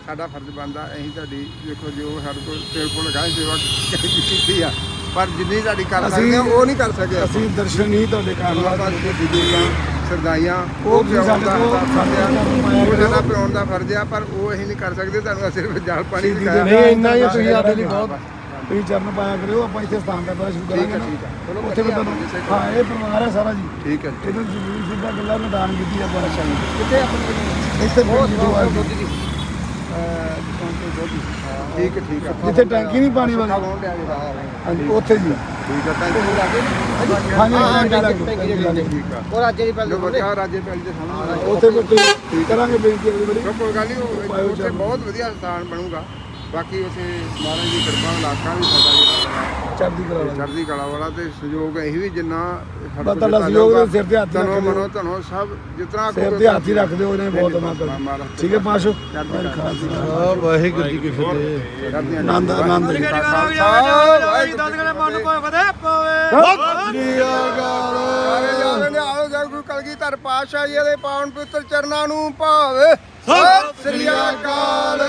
G: ਸਾਡਾ ਬਣਦਾ ਅਸੀਂ ਤੁਹਾਡੀ ਵੇਖੋ ਜੋ ਸਾਡੇ ਕੋਲ ਤੇਲ ਕੋਲ ਲਗਾਏ ਸੇਵਾ ਕੀਤੀ ਆ ਪਰ ਜਿੰਨੀ ਤੁਹਾਡੀ ਕਰ ਸਕਦੇ ਹਾਂ ਉਹ ਨਹੀਂ ਕਰ ਸਕੇ
A: ਅਸੀਂ ਦਰਸ਼ਨ ਨਹੀਂ ਤੁਹਾਡੇ ਕਰਨ
G: ਸਰਦਾਈਆਂ
A: ਉਹ ਵੀ ਸਾਡੇ
G: ਦਾ
A: ਕੋਲ
G: ਫਰਜ਼ ਆ
A: ਸਾਡੇ
G: ਉਹ ਸਾਡਾ ਪਿਆਉਣ ਦਾ ਫਰਜ਼ ਆ ਪਰ ਉਹ ਅਸੀਂ ਨਹੀਂ ਕਰ ਸਕਦੇ ਤੁਹਾਨੂੰ ਸਿਰਫ ਜਲ ਪਾਣੀ ਦਿਖਾਇਆ।
A: ਦੇ-
E: ਨਹੀਂ ਇੰਨਾ ਹੀ ਆ, ਤੁਸੀਂ ਸਾਡੇ ਲਈ ਬਹੁਤ
A: ਤੁਸੀਂ ਚਰਨ ਪਾਇਆ ਕਰਿਓ ਆਪਾਂ ਇੱਥੇ ਸਥਾਨ ਦਾ ਸ਼ੁਰੂ ਕਰਾਂਗੇ ਨਾ।
G: ਠੀਕ ਆ। ਚਲੋ
A: ਉੱਥੇ ਵੀ ਤੁਹਾਨੂੰ ਹਾਂ ਇਹ ਪਰਿਵਾਰ ਹੈ ਸਾਰਾ ਜੀ।
G: ਠੀਕ ਹੈ
A: ਇਹਨੂੰ ਜ਼ਮੀਨ ਸਿੱਧਾ ਗੱਲਾਂ ਨੂੰ ਦਾਨ ਕੀਤੀ ਆਪਾਂ
G: ਕਿੱਥੇ ਆਪਣੇ
A: ਇੱਥੇ ਪਿੰਡ ਜੀਤੂਵਾਲ ਦੀ।
G: ਠੀਕ ਹੈ ਠੀਕ ਹੈ।
A: ਜਿੱਥੇ ਟੈਂਕੀ ਨਹੀਂ ਪਾਣੀ ਵਾਲੀ।
G: ਹਾਂ
A: ਹਾਂਜੀ ਉੱਥੇ ਜੀ।
G: ਠੀਕ ਹੈ ਥੈਂਕ ਯੂ
A: ਹਾਂਜੀ ਟੈਂਕੀ ਲੱਗ ਟੈਂਕੀ ਲੱਗ
G: ਠੀਕ ਆ।
J: ਉਹ ਰਾਜੇ ਦੀ ਪਹਿਲ
G: ਜੋ ਬੱਚਾ ਰਾਜੇ ਪਿੰਡ ਦੇ ਸਾਹਮਣੇ।
A: ਉੱਥੇ ਤੁਸੀਂ ਕਰਾਂਗੇ ਬੇਨਤੀ ਅਗਲੀ ਵਾਰੀ।
G: ਚਲੋ ਕੋਈ ਗੱਲ ਨਹੀਂ ਉਹ ਉੱਥੇ ਬਹੁਤ ਵਧੀਆ ਸਥਾਨ ਬਣੂਗਾ। ਬਾਕੀ ਉੱਥੇ ਮਹਾਰਾਜ ਦੀ ਕਿਰਪਾ ਨਾਲ ਇਲਾਕਾ ਵੀ ਸਾਡਾ ਜਿਹੜਾ
A: ਚੜ੍ਹਦੀ ਕਲਾ ਵਾਲਾ
G: ਚੜ੍ਹਦੀ ਕਲਾ ਵਾਲਾ ਤੇ ਸਹਿਯੋਗ ਇਹ ਵੀ ਜਿੰਨਾ ਸਾਡੇ
A: ਤੁਹਾਡਾ ਸਹਿਯੋਗ ਸਿਰ ਤੇ ਹੱਥ ਰੱਖ।
G: ਮਨੋ ਧਨੋ ਸਭ ਜਿਤਨਾ
A: ਸਿਰ ਤੇ ਹੱਥ ਹੀ ਰੱਖ ਦਿਓ ਉਹਨੇ ਬਹੁਤ
G: ਮਹਾਰਾਜ
A: ਠੀਕ ਹੈ ਪਾਸ਼ੋ
E: ਵਾਹਿਗੁਰੂ ਜੀ ਕੀ ਫਤਿਹ
A: ਆਨੰਦ ਆਨੰਦ
G: ਗੁਰੂ ਕਲਗੀਧਰ ਪਾਤਸ਼ਾਹ ਜੀ ਦੇ ਪਾਵਨ ਪਵਿੱਤਰ ਚਰਨਾਂ ਨੂੰ ਭਾਵੇ ਸਤਿ ਸ੍ਰੀ ਅਕਾਲ